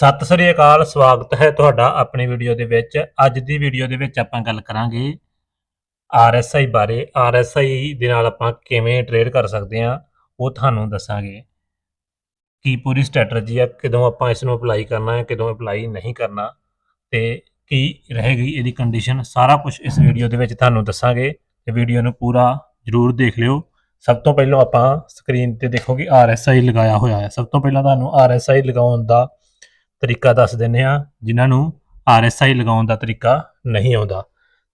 ਸਤਿ ਸ੍ਰੀ ਅਕਾਲ, ਸਵਾਗਤ ਹੈ ਤੁਹਾਡਾ ਆਪਣੀ ਵੀਡੀਓ ਦੇ ਵਿੱਚ। ਅੱਜ ਦੀ ਵੀਡੀਓ ਦੇ ਵਿੱਚ ਆਪਾਂ ਗੱਲ ਕਰਾਂਗੇ RSI ਬਾਰੇ। RSI ਦੇ ਨਾਲ ਆਪਾਂ ਕਿਵੇਂ ਟ੍ਰੇਡ ਕਰ ਸਕਦੇ ਹਾਂ, ਉਹ ਤੁਹਾਨੂੰ ਦੱਸਾਂਗੇ। ਕੀ ਪੂਰੀ ਸਟ੍ਰੈਟਜੀ ਆ, ਕਦੋਂ ਆਪਾਂ ਇਸ ਨੂੰ ਅਪਲਾਈ ਕਰਨਾ ਹੈ, ਕਦੋਂ ਅਪਲਾਈ ਨਹੀਂ ਕਰਨਾ ਤੇ ਕੀ ਰਹੇਗੀ ਇਹਦੀ ਕੰਡੀਸ਼ਨ ਸਾਰਾ ਕੁਝ ਇਸ ਵੀਡੀਓ ਦੇ ਵਿੱਚ ਤੁਹਾਨੂੰ ਦੱਸਾਂਗੇ। ਤੇ ਵੀਡੀਓ ਨੂੰ ਪੂਰਾ ਜਰੂਰ ਦੇਖ ਲਿਓ। ਸਭ ਤੋਂ ਪਹਿਲਾਂ ਆਪਾਂ ਸਕਰੀਨ ਤੇ ਦੇਖੋ ਕਿ RSI ਲਗਾਇਆ ਹੋਇਆ ਹੈ। ਸਭ ਤੋਂ ਪਹਿਲਾਂ ਤੁਹਾਨੂੰ RSI ਲਗਾਉਣ ਦਾ ਤਰੀਕਾ ਦੱਸ ਦਿੰਨੇ ਆ ਜਿਨ੍ਹਾਂ ਨੂੰ RSI ਲਗਾਉਣ ਦਾ ਤਰੀਕਾ ਨਹੀਂ ਆਉਂਦਾ।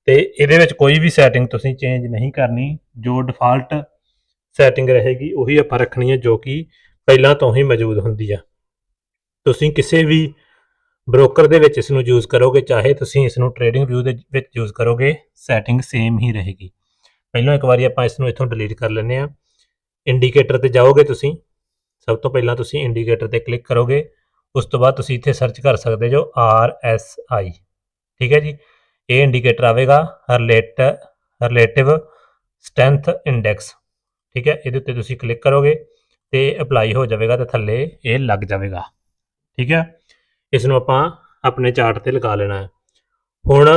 ਤੇ ਇਹਦੇ ਵਿੱਚ ਕੋਈ ਵੀ ਸੈਟਿੰਗ ਤੁਸੀਂ ਚੇਂਜ ਨਹੀਂ ਕਰਨੀ, ਜੋ ਡਿਫਾਲਟ ਸੈਟਿੰਗ ਰਹੇਗੀ, ਉਹੀ ਆਪਾਂ ਰੱਖਣੀ ਹੈ, ਜੋ ਕਿ ਪਹਿਲਾਂ ਤੋਂ ਹੀ ਮੌਜੂਦ ਹੁੰਦੀ ਆ। ਤੁਸੀਂ ਕਿਸੇ ਵੀ ਬ੍ਰੋਕਰ ਦੇ ਵਿੱਚ ਇਸ ਨੂੰ ਯੂਜ਼ ਕਰੋਗੇ, ਚਾਹੇ ਤੁਸੀਂ ਇਸ ਨੂੰ ਟ੍ਰੇਡਿੰਗ ਵਿਊ ਦੇ ਵਿੱਚ ਯੂਜ਼ ਕਰੋਗੇ ਸੈਟਿੰਗ ਸੇਮ ਹੀ ਰਹੇਗੀ। ਪਹਿਲਾਂ ਇੱਕ ਵਾਰੀ ਆਪਾਂ ਇਸ ਨੂੰ ਇੱਥੋਂ ਡਿਲੀਟ ਕਰ ਲੈਂਦੇ ਆ ਇੰਡੀਕੇਟਰ ਤੇ ਜਾਓਗੇ ਤੁਸੀਂ, ਸਭ ਤੋਂ ਪਹਿਲਾਂ ਤੁਸੀਂ ਇੰਡੀਕੇਟਰ ਤੇ ਕਲਿੱਕ ਕਰੋਗੇ। ਉਸ ਤੋਂ ਬਾਅਦ ਤੁਸੀਂ ਇੱਥੇ ਸਰਚ ਕਰ ਸਕਦੇ ਜੋ ਆਰ ਐੱਸ ਆਈ ਠੀਕ ਹੈ ਜੀ? ਇਹ ਇੰਡੀਕੇਟਰ ਆਵੇਗਾ ਰਿਲੇਟ ਰਿਲੇਟਿਵ ਸਟਰੈਂਥ ਇੰਡੈਕਸ ਠੀਕ ਹੈ? ਇਹਦੇ ਉੱਤੇ ਤੁਸੀਂ ਕਲਿੱਕ ਕਰੋਗੇ ਤੇ ਅਪਲਾਈ ਹੋ ਜਾਵੇਗਾ ਤੇ ਥੱਲੇ ਇਹ ਲੱਗ ਜਾਵੇਗਾ, ਠੀਕ ਹੈ? ਇਸ ਨੂੰ ਆਪਾਂ ਆਪਣੇ ਚਾਰਟ ਤੇ ਲਗਾ ਲੈਣਾ ਹੈ। ਹੁਣ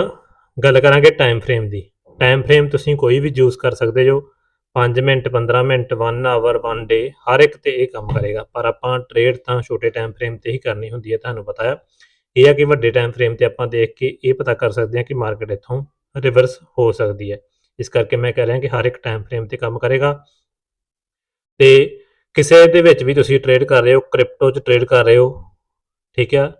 ਗੱਲ ਕਰਾਂਗੇ ਟਾਈਮ ਫਰੇਮ ਦੀ। ਟਾਈਮ ਫਰੇਮ ਤੁਸੀਂ ਕੋਈ ਵੀ ਯੂਜ਼ ਕਰ ਸਕਦੇ ਜੋ 5 ਮਿੰਟ 15 ਮਿੰਟ 1 ਆਵਰ 1 ਡੇ ਹਰ ਇੱਕ ਤੇ ਇਹ ਕੰਮ ਕਰੇਗਾ। ਪਰ ਆਪਾਂ ਟ੍ਰੇਡ ਤਾਂ ਛੋਟੇ ਟਾਈਮ ਫਰੇਮ ਤੇ ਹੀ ਕਰਨੀ ਹੁੰਦੀ ਹੈ, ਤੁਹਾਨੂੰ ਪਤਾ ਹੈ। ਇਹ ਆ ਕਿ ਵੱਡੇ ਟਾਈਮ ਫਰੇਮ ਤੇ ਆਪਾਂ ਦੇਖ ਕੇ ਇਹ ਪਤਾ ਕਰ ਸਕਦੇ ਹਾਂ ਕਿ ਮਾਰਕੀਟ ਇੱਥੋਂ ਰਿਵਰਸ ਹੋ ਸਕਦੀ ਹੈ। ਇਸ ਕਰਕੇ ਮੈਂ ਕਹਿ ਰਿਹਾ ਕਿ ਹਰ ਇੱਕ ਟਾਈਮ ਫਰੇਮ ਤੇ ਕੰਮ ਕਰੇਗਾ। ਤੇ ਕਿਸੇ ਦੇ ਵਿੱਚ ਵੀ ਤੁਸੀਂ ਟ੍ਰੇਡ ਕਰ ਰਹੇ ਹੋ ਕ੍ਰਿਪਟੋ 'ਚ ਟ੍ਰੇਡ ਕਰ ਰਹੇ ਹੋ, ਠੀਕ ਹੈ?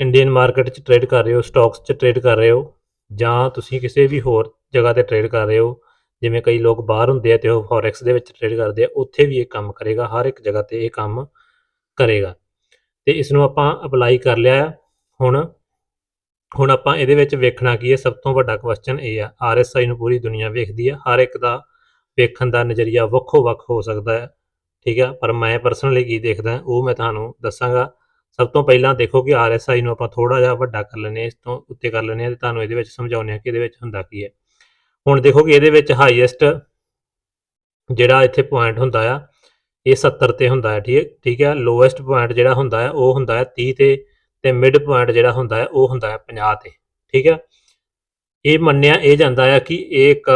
ਇੰਡੀਅਨ ਮਾਰਕੀਟ 'ਚ ਟ੍ਰੇਡ ਕਰ ਰਹੇ ਹੋ ਸਟਾਕਸ 'ਚ ਟ੍ਰੇਡ ਕਰ ਰਹੇ ਹੋ ਜਾਂ ਤੁਸੀਂ ਕਿਸੇ ਵੀ ਹੋਰ ਜਗ੍ਹਾ ਤੇ ਟ੍ਰੇਡ ਕਰ ਰਹੇ ਹੋ ਜਿਵੇਂ ਕਈ ਲੋਕ ਬਾਹਰ ਹੁੰਦੇ ਆ ਤੇ ਉਹ ਫੋਰੈਕਸ ਦੇ ਵਿੱਚ ਟ੍ਰੇਡ ਕਰਦੇ ਆ, ਉੱਥੇ ਵੀ ਇਹ ਕੰਮ ਕਰੇਗਾ, ਹਰ ਇੱਕ ਜਗ੍ਹਾ ਤੇ ਇਹ ਕੰਮ ਕਰੇਗਾ। ਤੇ ਇਸ ਨੂੰ ਆਪਾਂ ਅਪਲਾਈ ਕਰ ਲਿਆ ਹੈ। ਹੁਣ ਹੁਣ ਆਪਾਂ ਇਹਦੇ ਵਿੱਚ ਵੇਖਣਾ ਕੀ ਹੈ ਸਭ ਤੋਂ ਵੱਡਾ ਕੁਐਸਚਨ ਇਹ ਆ RSI ਨੂੰ ਪੂਰੀ ਦੁਨੀਆ ਵੇਖਦੀ ਹੈ ਹਰ ਇੱਕ ਦਾ ਵੇਖਣ ਦਾ ਨਜ਼ਰੀਆ ਵੱਖੋ ਵੱਖ ਹੋ ਸਕਦਾ ਹੈ ਠੀਕ ਹੈ ਪਰ ਮੈਂ ਪਰਸਨਲੀ ਕੀ ਦੇਖਦਾ, ਉਹ ਮੈਂ ਤੁਹਾਨੂੰ ਦੱਸਾਂਗਾ। ਸਭ ਤੋਂ ਪਹਿਲਾਂ ਦੇਖੋ ਕਿ RSI ਨੂੰ ਆਪਾਂ ਥੋੜਾ ਜਿਹਾ ਵੱਡਾ ਕਰ ਲੈਂਦੇ ਹਾਂ ਇਸ ਤੋਂ ਉੱਤੇ ਕਰ ਲੈਂਦੇ ਹਾਂ ਤੇ ਤੁਹਾਨੂੰ ਇਹਦੇ ਵਿੱਚ ਸਮਝਾਉਂਦੇ ਹਾਂ ਕਿ ਇਹਦੇ ਵਿੱਚ ਹੁੰਦਾ ਕੀ ਹੈ ਹੁਣ ਦੇਖੋ ਕਿ ਇਹਦੇ ਵਿੱਚ ਹਾਈਐਸਟ ਜਿਹੜਾ ਇੱਥੇ ਪੁਆਇੰਟ ਹੁੰਦਾ ਆ, ਇਹ 70 ਤੇ ਹੁੰਦਾ ਹੈ ਠੀਕ ਹੈ ਠੀਕ ਹੈ ਲੋਐਸਟ ਪੁਆਇੰਟ ਜਿਹੜਾ ਹੁੰਦਾ ਹੈ ਉਹ ਹੁੰਦਾ ਹੈ 30 ਤੇ ਤੇ ਮਿਡ ਪੁਆਇੰਟ ਜਿਹੜਾ ਹੁੰਦਾ ਹੈ ਉਹ ਹੁੰਦਾ ਹੈ 50 ਤੇ, ਠੀਕ ਹੈ। ਇਹ ਮੰਨਿਆ, ਇਹ ਜਾਂਦਾ ਹੈ ਕਿ ਇਹ ਇੱਕ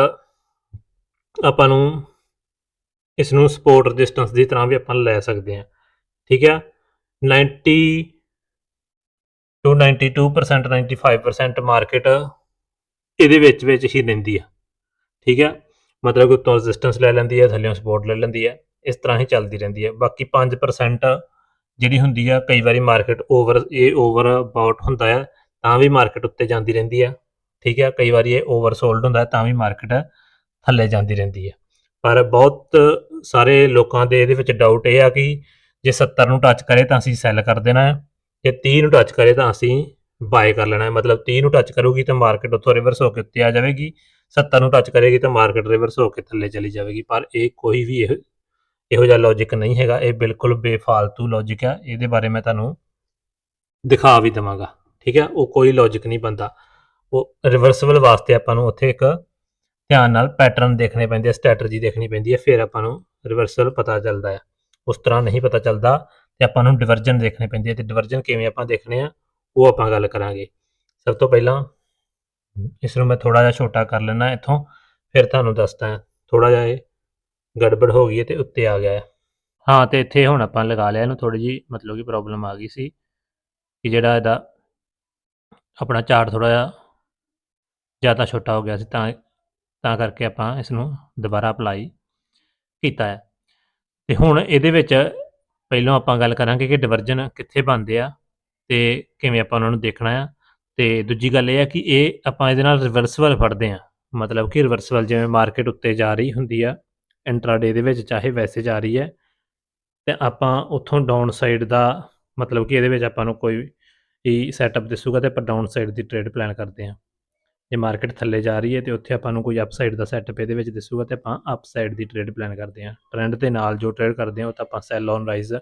ਆਪਾਂ ਨੂੰ ਇਸ ਨੂੰ ਸਪੋਰਟ ਰੈਜ਼ਿਸਟੈਂਸ ਦੀ ਤਰ੍ਹਾਂ ਵੀ ਆਪਾਂ ਲੈ ਸਕਦੇ ਹਾਂ, ਠੀਕ ਹੈ। 90 ਟੂ 92% 95% ਮਾਰਕੀਟ ਇਹਦੇ ਵਿੱਚ ਵਿੱਚ ਹੀ ਰਹਿੰਦੀ ਆ। ਠੀਕ ਹੈ? ਮਤਲਬ ਕਿ ਉੱਤੋਂ ਰੈਜ਼ਿਸਟੈਂਸ ਲੈ ਲੈਂਦੀ ਹੈ ਥੱਲੇੋਂ ਸਪੋਰਟ ਲੈ ਲੈਂਦੀ ਹੈ, ਇਸ ਤਰ੍ਹਾਂ ਹੀ ਚੱਲਦੀ ਰਹਿੰਦੀ ਹੈ। ਬਾਕੀ 5% ਜਿਹੜੀ ਹੁੰਦੀ ਆ ਕਈ ਵਾਰੀ ਮਾਰਕੀਟ ਓਵਰ ਇਹ ਓਵਰ ਬਾਊਟ ਹੁੰਦਾ ਹੈ, ਤਾਂ ਵੀ ਮਾਰਕੀਟ ਉੱਤੇ ਜਾਂਦੀ ਰਹਿੰਦੀ ਆ ਠੀਕ ਹੈ? ਕਈ ਵਾਰੀ ਇਹ ਓਵਰ ਸੋਲਡ ਹੁੰਦਾ ਤਾਂ ਵੀ ਮਾਰਕੀਟ ਥੱਲੇ ਜਾਂਦੀ ਰਹਿੰਦੀ ਹੈ। ਪਰ ਬਹੁਤ ਸਾਰੇ ਲੋਕਾਂ ਦੇ ਇਹਦੇ ਵਿੱਚ ਡਾਊਟ ਇਹ ਆ ਕਿ ਜੇ 70 ਨੂੰ ਟੱਚ ਕਰੇ ਤਾਂ ਅਸੀਂ ਸੈਲ ਕਰ ਦੇਣਾ ਹੈ, ਜੇ 30 ਨੂੰ ਟੱਚ ਕਰੇ ਤਾਂ ਅਸੀਂ ਬਾਏ ਕਰ ਲੈਣਾ ਹੈ। ਮਤਲਬ 30 ਨੂੰ ਟੱਚ ਕਰੂਗੀ ਤਾਂ ਮਾਰਕੀਟ ਉੱਥੋਂ ਰਿਵਰਸ ਹੋ ਕੇ ਉੱਤੇ ਆ ਜਾਵੇਗੀ। 70 ਨੂੰ ਟੱਚ ਕਰੇਗੀ ਤਾਂ ਮਾਰਕੀਟ ਰਿਵਰਸ ਹੋ ਕੇ ਥੱਲੇ ਚਲੀ ਜਾਵੇਗੀ, ਪਰ ਇਹ ਕੋਈ ਵੀ ਇਹ, ਇਹੋ ਜਿਹਾ ਲੌਜੀਕ ਨਹੀਂ ਹੈਗਾ, ਇਹ ਬਿਲਕੁਲ ਬੇਫਾਲਤੂ ਲੌਜੀਕ ਹੈ ਇਹਦੇ ਬਾਰੇ ਮੈਂ ਤੁਹਾਨੂੰ ਦਿਖਾ ਵੀ ਦਵਾਂਗਾ, ਠੀਕ ਹੈ ਉਹ ਕੋਈ ਲੌਜੀਕ ਨਹੀਂ ਬੰਦਾ ਉਹ ਰਿਵਰਸਬਲ ਵਾਸਤੇ ਆਪਾਂ ਨੂੰ ਉੱਥੇ ਇੱਕ ਧਿਆਨ ਨਾਲ ਪੈਟਰਨ ਦੇਖਣੇ ਪੈਂਦੇ ਆ ਸਟ੍ਰੈਟਜੀ ਦੇਖਣੀ ਪੈਂਦੀ ਹੈ ਫਿਰ ਆਪਾਂ ਨੂੰ ਰਿਵਰਸਲ ਪਤਾ ਚੱਲਦਾ ਹੈ ਉਸ ਤਰ੍ਹਾਂ ਨਹੀਂ ਪਤਾ ਚੱਲਦਾ ਤੇ ਆਪਾਂ ਨੂੰ ਡਿਵਰਜਨ ਦੇਖਣੇ ਪੈਂਦੇ ਹੈ ਤੇ ਡਿਵਰਜਨ ਕਿਵੇਂ ਆਪਾਂ ਦੇਖਣੇ ਆ, ਉਹ ਆਪਾਂ ਗੱਲ ਕਰਾਂਗੇ। ਸਭ ਤੋਂ ਪਹਿਲਾਂ ਇਸ ਨੂੰ ਮੈਂ ਥੋੜਾ ਜਿਹਾ ਛੋਟਾ ਕਰ ਲੈਣਾ ਇੱਥੋਂ, ਫਿਰ ਤੁਹਾਨੂੰ ਦੱਸਦਾ ਥੋੜਾ ਜਿਹਾ ਇਹ ਗੜਬੜ ਹੋ ਗਈ ਹੈ ਤੇ ਉੱਤੇ ਆ ਗਿਆ ਹੈ। ਹਾਂ, ਤੇ ਇੱਥੇ ਹੁਣ ਆਪਾਂ ਲਗਾ ਲਿਆ, ਇਹਨੂੰ ਥੋੜੀ ਜੀ ਮਤਲਬ ਕਿ ਪ੍ਰੋਬਲਮ ਆ ਗਈ ਸੀ ਕਿ ਜਿਹੜਾ ਇਹਦਾ ਆਪਣਾ ਚਾਰ ਥੋੜਾ ਜਿਹਾ ਜ਼ਿਆਦਾ ਛੋਟਾ ਹੋ ਗਿਆ ਸੀ, ਤਾਂ ਤਾਂ ਕਰਕੇ ਆਪਾਂ ਇਸ ਨੂੰ ਦੁਬਾਰਾ ਅਪਲਾਈ ਕੀਤਾ ਹੈ। ਤੇ ਹੁਣ ਇਹਦੇ ਵਿੱਚ ਪਹਿਲਾਂ ਆਪਾਂ ਗੱਲ ਕਰਾਂਗੇ ਕਿ ਡਿਵਰਜਨ ਕਿੱਥੇ ਬਣਦੇ ਆ ਤੇ ਕਿਵੇਂ ਆਪਾਂ ਉਹਨਾਂ ਨੂੰ ਦੇਖਣਾ ਆ। ਤੇ ਦੂਜੀ ਗੱਲ ਇਹ ਆ ਕਿ ਇਹ ਆਪਾਂ ਇਹਦੇ ਨਾਲ ਰਿਵਰਸਲ ਫੜਦੇ ਆ ਮਤਲਬ ਕਿ ਰਿਵਰਸਲ ਜਿਵੇਂ ਮਾਰਕੀਟ ਉੱਤੇ ਜਾ ਰਹੀ ਹੁੰਦੀ ਆ ਇੰਟਰਾਡੇ ਦੇ ਵਿੱਚ ਚਾਹੇ ਵੈਸੇ ਜਾ ਰਹੀ ਹੈ, ਤੇ ਆਪਾਂ ਉੱਥੋਂ ਡਾਊਨ ਸਾਈਡ ਦਾ ਮਤਲਬ ਕਿ ਇਹਦੇ ਵਿੱਚ ਆਪਾਂ ਨੂੰ ਕੋਈ ਵੀ ਸੈਟਅਪ ਦਿਸੂਗਾ ਤੇ ਆਪਾਂ ਡਾਊਨ ਸਾਈਡ ਦੀ ਟ੍ਰੇਡ ਪਲਾਨ ਕਰਦੇ ਹਾਂ। ਜੇ ਮਾਰਕੀਟ ਥੱਲੇ ਜਾ ਰਹੀ ਹੈ ਤੇ ਉੱਥੇ ਆਪਾਂ ਨੂੰ ਕੋਈ ਅਪ ਸਾਈਡ ਦਾ ਸੈਟਅਪ ਇਹਦੇ ਵਿੱਚ ਦਿਸੂਗਾ ਤੇ ਆਪਾਂ ਅਪ ਸਾਈਡ ਦੀ ਟ੍ਰੇਡ ਪਲਾਨ ਕਰਦੇ ਹਾਂ। ਟ੍ਰੈਂਡ ਦੇ ਨਾਲ ਜੋ ਟ੍ਰੇਡ ਕਰਦੇ ਹਾਂ ਉਹ ਤਾਂ ਆਪਾਂ sell on rise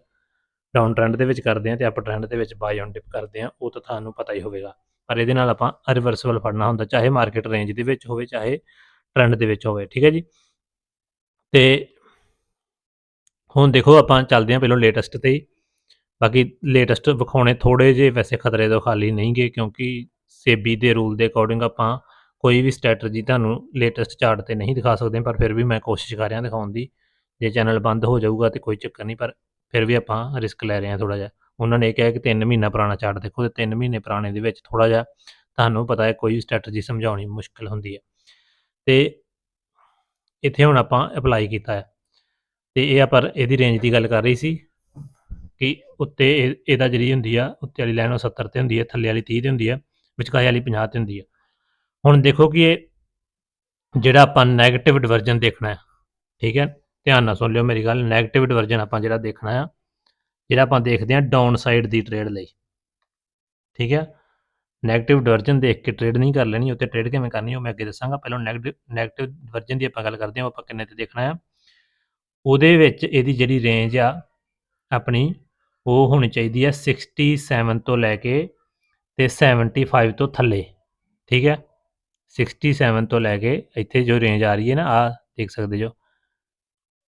down trend ਦੇ ਵਿੱਚ ਕਰਦੇ ਹਾਂ ਤੇ ਅਪ ਟ੍ਰੈਂਡ ਦੇ ਵਿੱਚ ਬਾਈ ਔਨ ਡਿਪ ਕਰਦੇ ਹਾਂ, ਉਹ ਤਾਂ ਤੁਹਾਨੂੰ ਪਤਾ ਹੀ ਹੋਵੇਗਾ। ਪਰ ਇਹਦੇ ਨਾਲ ਆਪਾਂ ਰਿਵਰਸਬਲ ਫੜਨਾ ਹੁੰਦਾ, ਚਾਹੇ ਮਾਰਕੀਟ ਰੇਂਜ ਦੇ ਵਿੱਚ ਹੋਵੇ, ਚਾਹੇ ਟ੍ਰੈਂਡ ਦੇ ਵਿੱਚ ਹੋਵੇ, ਠੀਕ ਹੈ ਜੀ? ਤੇ ਹੁਣ ਦੇਖੋ ਆਪਾਂ ਚੱਲਦੇ ਹਾਂ ਪਹਿਲਾਂ ਲੇਟੈਸਟ ਤੇ ਹੀ। ਬਾਕੀ ਲੇਟੈਸਟ ਵਿਖਾਉਣੇ ਥੋੜ੍ਹੇ ਜਿਹੇ ਵੈਸੇ ਖਤਰੇ ਤੋਂ ਖਾਲੀ ਨਹੀਂ ਗੇ, ਕਿਉਂਕਿ ਸੇਬੀ ਦੇ ਰੂਲ ਦੇ ਅਕੋਰਡਿੰਗ ਆਪਾਂ ਕੋਈ ਵੀ ਸਟ੍ਰੈਟਜੀ ਤੁਹਾਨੂੰ ਲੇਟੈਸਟ ਚਾਰਟ ਤੇ ਨਹੀਂ ਦਿਖਾ ਸਕਦੇ, ਪਰ ਫਿਰ ਵੀ ਮੈਂ ਕੋਸ਼ਿਸ਼ ਕਰ ਰਿਹਾ ਦਿਖਾਉਣ ਦੀ। ਜੇ ਚੈਨਲ ਬੰਦ ਹੋ ਜਾਊਗਾ ਤੇ ਕੋਈ ਚੱਕਰ ਨਹੀਂ, ਪਰ ਫਿਰ ਵੀ ਆਪਾਂ ਰਿਸਕ ਲੈ ਰਹੇ ਹਾਂ ਥੋੜਾ ਜਿਹਾ। ਉਹਨਾਂ ਨੇ ਇਹ ਕਿਹਾ ਕਿ 3 ਮਹੀਨਾ ਪੁਰਾਣਾ ਚਾਰਟ ਦੇਖੋ ਤੇ 3 ਮਹੀਨੇ ਪੁਰਾਣੇ ਦੇ ਵਿੱਚ ਥੋੜਾ ਜਿਹਾ ਤੁਹਾਨੂੰ ਪਤਾ ਹੈ ਕੋਈ ਸਟ੍ਰੈਟਜੀ ਸਮਝਾਉਣੀ ਮੁਸ਼ਕਲ ਹੁੰਦੀ ਹੈ। ਤੇ ਇੱਥੇ ਹੁਣ ਆਪਾਂ ਅਪਲਾਈ ਕੀਤਾ ਹੈ। ਤੇ ਇਹ ਆਪਾਂ ਇਹਦੀ ਰੇਂਜ ਦੀ ਗੱਲ ਕਰ ਰਹੀ ਸੀ ਕਿ ਉੱਤੇ ਇਹ- ਇਹਦਾ ਜਿਹੜੀ ਹੁੰਦੀ ਆ, ਉੱਤੇ ਵਾਲੀ ਲਾਈਨ ਉਹ 70 ਤੇ ਹੁੰਦੀ ਹੈ, ਥੱਲੇ ਵਾਲੀ 30 ਤੇ ਹੁੰਦੀ ਹੈ ਵਿਚਕਾਏ ਵਾਲੀ 50 ਤੇ ਹੁੰਦੀ ਹੈ ਹੁਣ ਦੇਖੋ ਕਿ ਇਹ ਜਿਹੜਾ ਆਪਾਂ 네ਗੇਟਿਵ ਡਿਵਰਜਨ ਦੇਖਣਾ ਹੈ, ਠੀਕ ਹੈ? ਧਿਆਨ ਨਾਲ ਸੁਣ ਲਿਓ ਮੇਰੀ ਗੱਲ 네ਗੇਟਿਵ ਡਿਵਰਜਨ ਆਪਾਂ ਜਿਹੜਾ ਦੇਖਣਾ ਆ ਜਿਹੜਾ ਆਪਾਂ ਦੇਖਦੇ ਹਾਂ ਡਾਊਨ ਸਾਈਡ ਦੀ ਟ੍ਰੇਡ ਲਈ। ਠੀਕ ਹੈ? ਨੈਗੇਟਿਵ ਡਿਵਰਜਨ ਦੇਖ ਕੇ ਟ੍ਰੇਡ ਨਹੀਂ ਕਰ ਲੈਣੀ ਉੱਤੇ ਟ੍ਰੇਡ ਕਿਵੇਂ ਕਰਨੀ ਉਹ ਮੈਂ ਅੱਗੇ ਦੱਸਾਂਗਾ। ਪਹਿਲਾਂ ਨੈਗੇਟਿਵ ਨੈਗੇਟਿਵ ਡਿਵਰਜਨ ਦੀ ਆਪਾਂ ਗੱਲ ਕਰਦੇ ਹਾਂ ਆਪਾਂ ਕਿੰਨੇ ਤੇ ਦੇਖਣਾ ਆ ਉਹਦੇ ਵਿੱਚ ਇਹਦੀ ਜਿਹੜੀ ਰੇਂਜ ਆ, ਆਪਣੀ, ਉਹ ਹੋਣੀ ਚਾਹੀਦੀ ਹੈ 67 ਤੋਂ ਲੈ ਕੇ ਤੇ 75 ਤੋਂ ਥੱਲੇ। ਠੀਕ ਹੈ? 67 ਤੋਂ ਲੈ ਕੇ ਇੱਥੇ ਜੋ ਰੇਂਜ ਆ ਰਹੀ ਹੈ ਨਾ ਆ ਦੇਖ ਸਕਦੇ ਜੋ।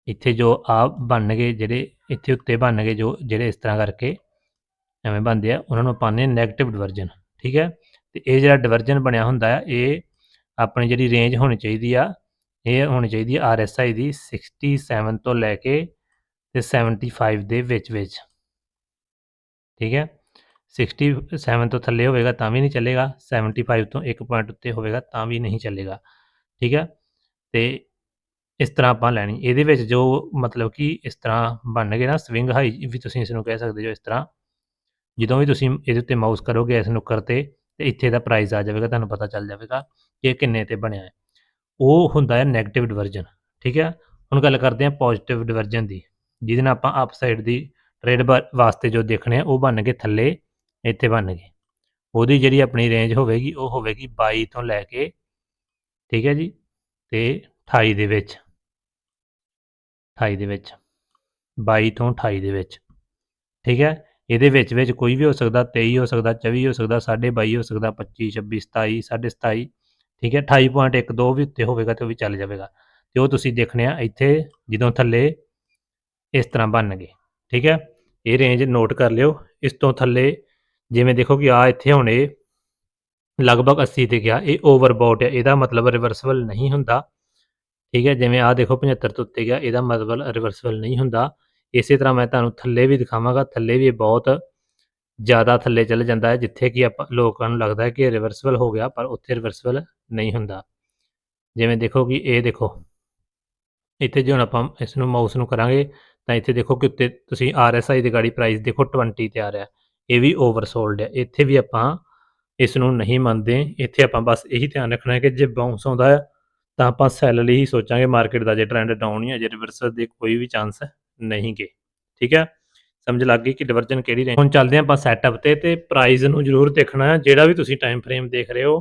ਇੱਥੇ ਜੋ ਆ ਬਣਨਗੇ ਜਿਹੜੇ ਇੱਥੇ ਉੱਤੇ ਬਣਨਗੇ ਜੋ ਜਿਹੜੇ ਇਸ ਤਰ੍ਹਾਂ ਕਰਕੇ ਐਵੇਂ ਬਣਦੇ ਆ, ਉਹਨਾਂ ਨੂੰ ਪਾਣੇ ਨੈਗੇਟਿਵ ਡਿਵਰਜਨ ਠੀਕ ਹੈ? ਤੇ ਇਹ ਜਿਹੜਾ ਡਿਵਰਜਨ ਬਣਿਆ ਹੁੰਦਾ ਹੈ ਇਹ ਆਪਣੀ ਜਿਹੜੀ ਰੇਂਜ ਹੋਣੀ ਚਾਹੀਦੀ ਆ, ਇਹ ਹੋਣੀ ਚਾਹੀਦੀ ਆ RSI ਦੀ 67 ਤੋਂ ਲੈ ਕੇ ਤੇ 75 ਦੇ ਵਿੱਚ ਵਿੱਚ, ਠੀਕ ਹੈ? 67 ਤੋਂ ਥੱਲੇ ਹੋਵੇਗਾ ਤਾਂ ਵੀ ਨਹੀਂ ਚੱਲੇਗਾ 75 ਤੋਂ ਇੱਕ ਪੁਆਇੰਟ ਉੱਤੇ ਹੋਵੇਗਾ ਤਾਂ ਵੀ ਨਹੀਂ ਚੱਲੇਗਾ, ਠੀਕ ਹੈ? ਤੇ ਇਸ ਤਰ੍ਹਾਂ ਆਪਾਂ ਲੈਣੀ। ਇਹਦੇ ਵਿੱਚ ਜੋ ਮਤਲਬ ਕਿ ਇਸ ਤਰ੍ਹਾਂ ਬਣ ਗਏ ਨਾ ਸਵਿੰਗ ਹਾਈ ਵੀ ਤੁਸੀਂ ਇਸ ਨੂੰ ਕਹਿ ਸਕਦੇ ਹੋ ਇਸ ਤਰ੍ਹਾਂ। ਜਦੋਂ ਵੀ ਤੁਸੀਂ ਇਹਦੇ ਉੱਤੇ ਮਾਊਸ ਕਰੋਗੇ ਇਸ ਨੁੱਕਰ ਤੇ ਤੇ ਇੱਥੇ ਦਾ ਪ੍ਰਾਈਸ ਆ ਜਾਵੇਗਾ, ਤੁਹਾਨੂੰ ਪਤਾ ਚੱਲ ਜਾਵੇਗਾ ਕਿ ਇਹ ਕਿੰਨੇ ਤੇ ਬਣਿਆ ਹੈ। ਉਹ ਹੁੰਦਾ ਹੈ 네ਗੇਟਿਵ ਡਿਵਰਜਨ ਠੀਕ ਹੈ? ਹੁਣ ਗੱਲ ਕਰਦੇ ਹਾਂ ਪੋਜ਼ਿਟਿਵ ਡਿਵਰਜਨ ਦੀ, ਜਿਹਦੇ ਨਾਲ ਆਪਾਂ ਅਪ ਸਾਈਡ ਦੀ ਟ੍ਰੇਡ ਵਾਸਤੇ ਜੋ ਦੇਖਣੇ ਆ, ਉਹ ਬਣ ਬਣਨਗੇ ਥੱਲੇ, ਇੱਥੇ ਬਣ ਗਏ। ਉਹਦੀ ਜਿਹੜੀ ਆਪਣੀ ਰੇਂਜ ਹੋਵੇਗੀ, ਉਹ ਹੋਵੇਗੀ 22 ਤੋਂ ਲੈ ਕੇ, ਠੀਕ ਹੈ ਜੀ? ਤੇ 28 ਦੇ ਵਿੱਚ। 28 ਦੇ ਵਿੱਚ 22 ਤੋਂ 28 ਦੇ ਵਿੱਚ, ਠੀਕ ਹੈ? ਇਹਦੇ ਵਿੱਚ ਵਿੱਚ ਕੋਈ ਵੀ ਹੋ ਸਕਦਾ 23 ਹੋ ਸਕਦਾ 24 ਹੋ ਸਕਦਾ 22.5 ਹੋ ਸਕਦਾ 25 26 27 27.5 ਠੀਕ ਹੈ? 28.12 ਵੀ ਉੱਤੇ ਹੋਵੇਗਾ ਤੇ ਉਹ ਵੀ ਚੱਲ ਜਾਵੇਗਾ। ਤੇ ਉਹ ਤੁਸੀਂ ਦੇਖਣੇ ਆ ਇੱਥੇ ਜਦੋਂ ਥੱਲੇ ਇਸ ਤਰ੍ਹਾਂ ਬਣਨਗੇ ਠੀਕ ਹੈ? ਇਹ ਰੇਂਜ ਨੋਟ ਕਰ ਲਿਓ। ਇਸ ਤੋਂ ਥੱਲੇ ਜਿਵੇਂ ਦੇਖੋ ਕਿ ਆ ਇੱਥੇ ਹੁਣ ਇਹ ਲਗਭਗ 80 ਤੇ ਗਿਆ, ਇਹ ਓਵਰਬੋਟ ਹੈ ਇਹਦਾ ਮਤਲਬ ਰਿਵਰਸਬਲ ਨਹੀਂ ਹੁੰਦਾ। ਠੀਕ ਹੈ, ਜਿਵੇਂ ਆਹ ਦੇਖੋ 75 ਤੋਂ ਉੱਤੇ ਗਿਆ, ਇਹਦਾ ਮਤਲਬ ਰਿਵਰਸਬਲ ਨਹੀਂ ਹੁੰਦਾ। ਇਸੇ ਤਰ੍ਹਾਂ ਮੈਂ ਤੁਹਾਨੂੰ ਥੱਲੇ ਵੀ ਦਿਖਾਵਾਂਗਾ, ਥੱਲੇ ਵੀ ਇਹ ਬਹੁਤ ਜ਼ਿਆਦਾ ਥੱਲੇ ਚੱਲ ਜਾਂਦਾ ਹੈ, ਜਿੱਥੇ ਕਿ ਆਪਾਂ ਲੋਕਾਂ ਨੂੰ ਲੱਗਦਾ ਹੈ ਕਿ ਇਹ ਰਿਵਰਸਬਲ ਹੋ ਗਿਆ, ਪਰ ਉੱਥੇ ਰਿਵਰਸਬਲ ਨਹੀਂ ਹੁੰਦਾ। ਜਿਵੇਂ ਦੇਖੋ ਕਿ ਇਹ ਦੇਖੋ, ਇੱਥੇ ਜੇ ਹੁਣ ਆਪਾਂ ਇਸ ਨੂੰ ਮਾਊਸ ਨੂੰ ਕਰਾਂਗੇ, ਤਾਂ ਇੱਥੇ ਦੇਖੋ ਕਿ ਉੱਤੇ ਤੁਸੀਂ RSI ਦੀ ਗਾੜੀ ਪ੍ਰਾਈਸ ਦੇਖੋ 20 ਤੇ ਆ ਰਿਹਾ ਇਹ ਵੀ ਓਵਰਸੋਲਡ ਹੈ। ਇੱਥੇ ਵੀ ਆਪਾਂ ਇਸ ਨੂੰ ਨਹੀਂ ਮੰਨਦੇ। ਇੱਥੇ ਆਪਾਂ ਬਸ ਇਹੀ ਧਿਆਨ ਰੱਖਣਾ ਹੈ ਕਿ ਜੇ ਬਾਉਂਸ ਆਉਂਦਾ ਹੈ ਤਾਂ ਆਪਾਂ ਸੈਲ ਲਈ ਹੀ ਸੋਚਾਂਗੇ, ਮਾਰਕੀਟ ਦਾ ਜੇ ਟ੍ਰੈਂਡ ਡਾਊਨ ਹੀ ਹੈ, ਜੇ ਰਿਵਰਸਲ ਦੇ ਕੋਈ ਵੀ ਚਾਂਸ ਨਹੀਂ ਗੇ। ਠੀਕ ਹੈ? ਸਮਝ ਲੱਗ ਗਈ ਕਿ ਡਿਵਰਜਨ ਕਿਹੜੀ ਰੇਂਜ ਹੁਣ ਚੱਲਦੇ ਹਾਂ ਆਪਾਂ ਸੈਟਅਪ ਤੇ ਤੇ ਪ੍ਰਾਈਸ ਨੂੰ ਜ਼ਰੂਰ ਦੇਖਣਾ ਹੈ। ਜਿਹੜਾ ਵੀ ਤੁਸੀਂ ਟਾਈਮ ਫਰੇਮ ਦੇਖ ਰਹੇ ਹੋ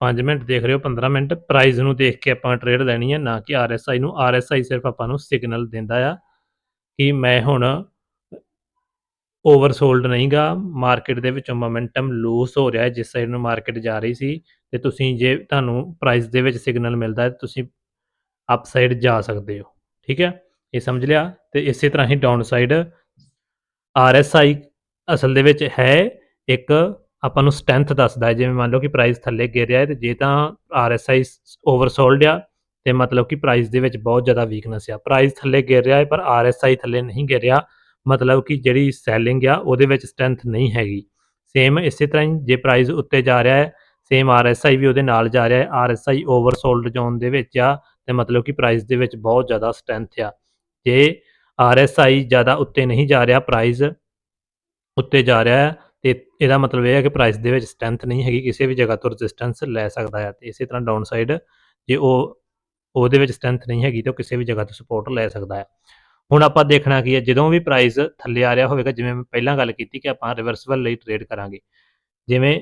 5 ਮਿੰਟ ਦੇਖ ਰਹੇ ਹੋ 15 ਮਿੰਟ ਪ੍ਰਾਈਸ ਨੂੰ ਦੇਖ ਕੇ ਆਪਾਂ ਟ੍ਰੇਡ ਲੈਣੀ ਹੈ, ਨਾ ਕਿ RSI ਨੂੰ। RSI ਸਿਰਫ ਆਪਾਂ ਨੂੰ ਸਿਗਨਲ ਦਿੰਦਾ ਆ ਕਿ ਮੈਂ ਹੁਣ ਓਵਰਸੋਲਡ ਨਹੀਂਗਾ। ਮਾਰਕੀਟ ਦੇ ਵਿੱਚੋਂ ਮੋਮੈਂਟਮ ਲੂਸ ਹੋ ਰਿਹਾ ਹੈ, ਜਿਸ ਸਾਈਡ ਨੂੰ ਮਾਰਕੀਟ ਜਾ ਰਹੀ ਸੀ, ਤੇ ਤੁਸੀਂ ਜੇ ਤੁਹਾਨੂੰ ਪ੍ਰਾਈਸ ਦੇ ਵਿੱਚ ਸਿਗਨਲ ਮਿਲਦਾ ਹੈ, ਤੁਸੀਂ ਅਪਸਾਈਡ ਜਾ ਸਕਦੇ ਹੋ। ਠੀਕ ਹੈ? ਇਹ ਸਮਝ ਲਿਆ? ਤੇ ਇਸੇ ਤਰ੍ਹਾਂ ਹੀ ਡਾਊਨ ਸਾਈਡ RSI ਅਸਲ ਦੇ ਵਿੱਚ ਹੈ, ਇੱਕ ਆਪਾਂ ਨੂੰ ਸਟਰੈਂਥ ਦੱਸਦਾ ਹੈ। ਜਿਵੇਂ ਮੰਨ ਲਓ ਕਿ ਪ੍ਰਾਈਸ ਥੱਲੇ ਗਿਰ ਰਿਹਾ ਹੈ, ਤੇ ਜੇ ਤਾਂ RSI ਓਵਰਸੋਲਡ ਆ, ਤੇ ਮਤਲਬ ਕਿ ਪ੍ਰਾਈਸ ਦੇ ਵਿੱਚ ਬਹੁਤ ਜ਼ਿਆਦਾ ਵੀਕਨੈਸ ਆ। ਪ੍ਰਾਈਸ ਥੱਲੇ ਗਿਰ ਰਿਹਾ ਹੈ, ਪਰ RSI ਥੱਲੇ ਨਹੀਂ ਗਿਰ ਰਿਹਾ। ਮਤਲਬ ਕਿ ਜਿਹੜੀ ਸੈਲਿੰਗ ਆ, ਉਹਦੇ ਵਿੱਚ ਸਟਰੈਂਥ ਨਹੀਂ ਹੈਗੀ। ਸੇਮ ਇਸੇ ਤਰ੍ਹਾਂ ਹੀ ਜੇ ਪ੍ਰਾਈਸ ਉੱਤੇ ਜਾ ਰਿਹਾ ਹੈ ਸੇਮ RSI ਵੀ ਉਹਦੇ ਨਾਲ ਜਾ ਰਿਹਾ ਹੈ। RSI ਓਵਰਸੋਲਡ ਜ਼ੋਨ ਦੇ ਵਿੱਚ ਆ ਤੇ ਮਤਲਬ ਕਿ ਪ੍ਰਾਈਸ ਦੇ ਵਿੱਚ ਬਹੁਤ ਜ਼ਿਆਦਾ ਸਟਰੈਂਥ ਆ। ਜੇ RSI ਜ਼ਿਆਦਾ ਉੱਤੇ ਨਹੀਂ ਜਾ ਰਿਹਾ ਪ੍ਰਾਈਸ ਉੱਤੇ ਜਾ ਰਿਹਾ ਹੈ, ਤੇ ਇਹਦਾ ਮਤਲਬ ਇਹ ਹੈ ਕਿ ਪ੍ਰਾਈਸ ਦੇ ਵਿੱਚ ਸਟਰੈਂਥ ਨਹੀਂ ਹੈਗੀ, ਕਿਸੇ ਵੀ ਜਗ੍ਹਾ ਤੋਂ ਰੈਜ਼ਿਸਟੈਂਸ ਲੈ ਸਕਦਾ ਹੈ। ਤੇ ਇਸੇ ਤਰ੍ਹਾਂ ਡਾਊਨ ਸਾਈਡ ਜੇ ਉਹ, ਉਹਦੇ ਵਿੱਚ ਸਟਰੈਂਥ ਨਹੀਂ ਹੈਗੀ, ਤਾਂ ਉਹ ਕਿਸੇ ਵੀ ਜਗ੍ਹਾ ਤੋਂ ਸਪੋਰਟ ਲੈ ਸਕਦਾ ਹੈ। ਹੁਣ ਆਪਾਂ ਦੇਖਣਾ ਕੀ ਹੈ, ਜਦੋਂ ਵੀ ਪ੍ਰਾਈਸ ਥੱਲੇ ਆ ਰਿਹਾ ਹੋਵੇਗਾ, ਜਿਵੇਂ ਮੈਂ ਪਹਿਲਾਂ ਗੱਲ ਕੀਤੀ ਕਿ ਆਪਾਂ ਰਿਵਰਸਬਲ ਲਈ ਟ੍ਰੇਡ ਕਰਾਂਗੇ। ਜਿਵੇਂ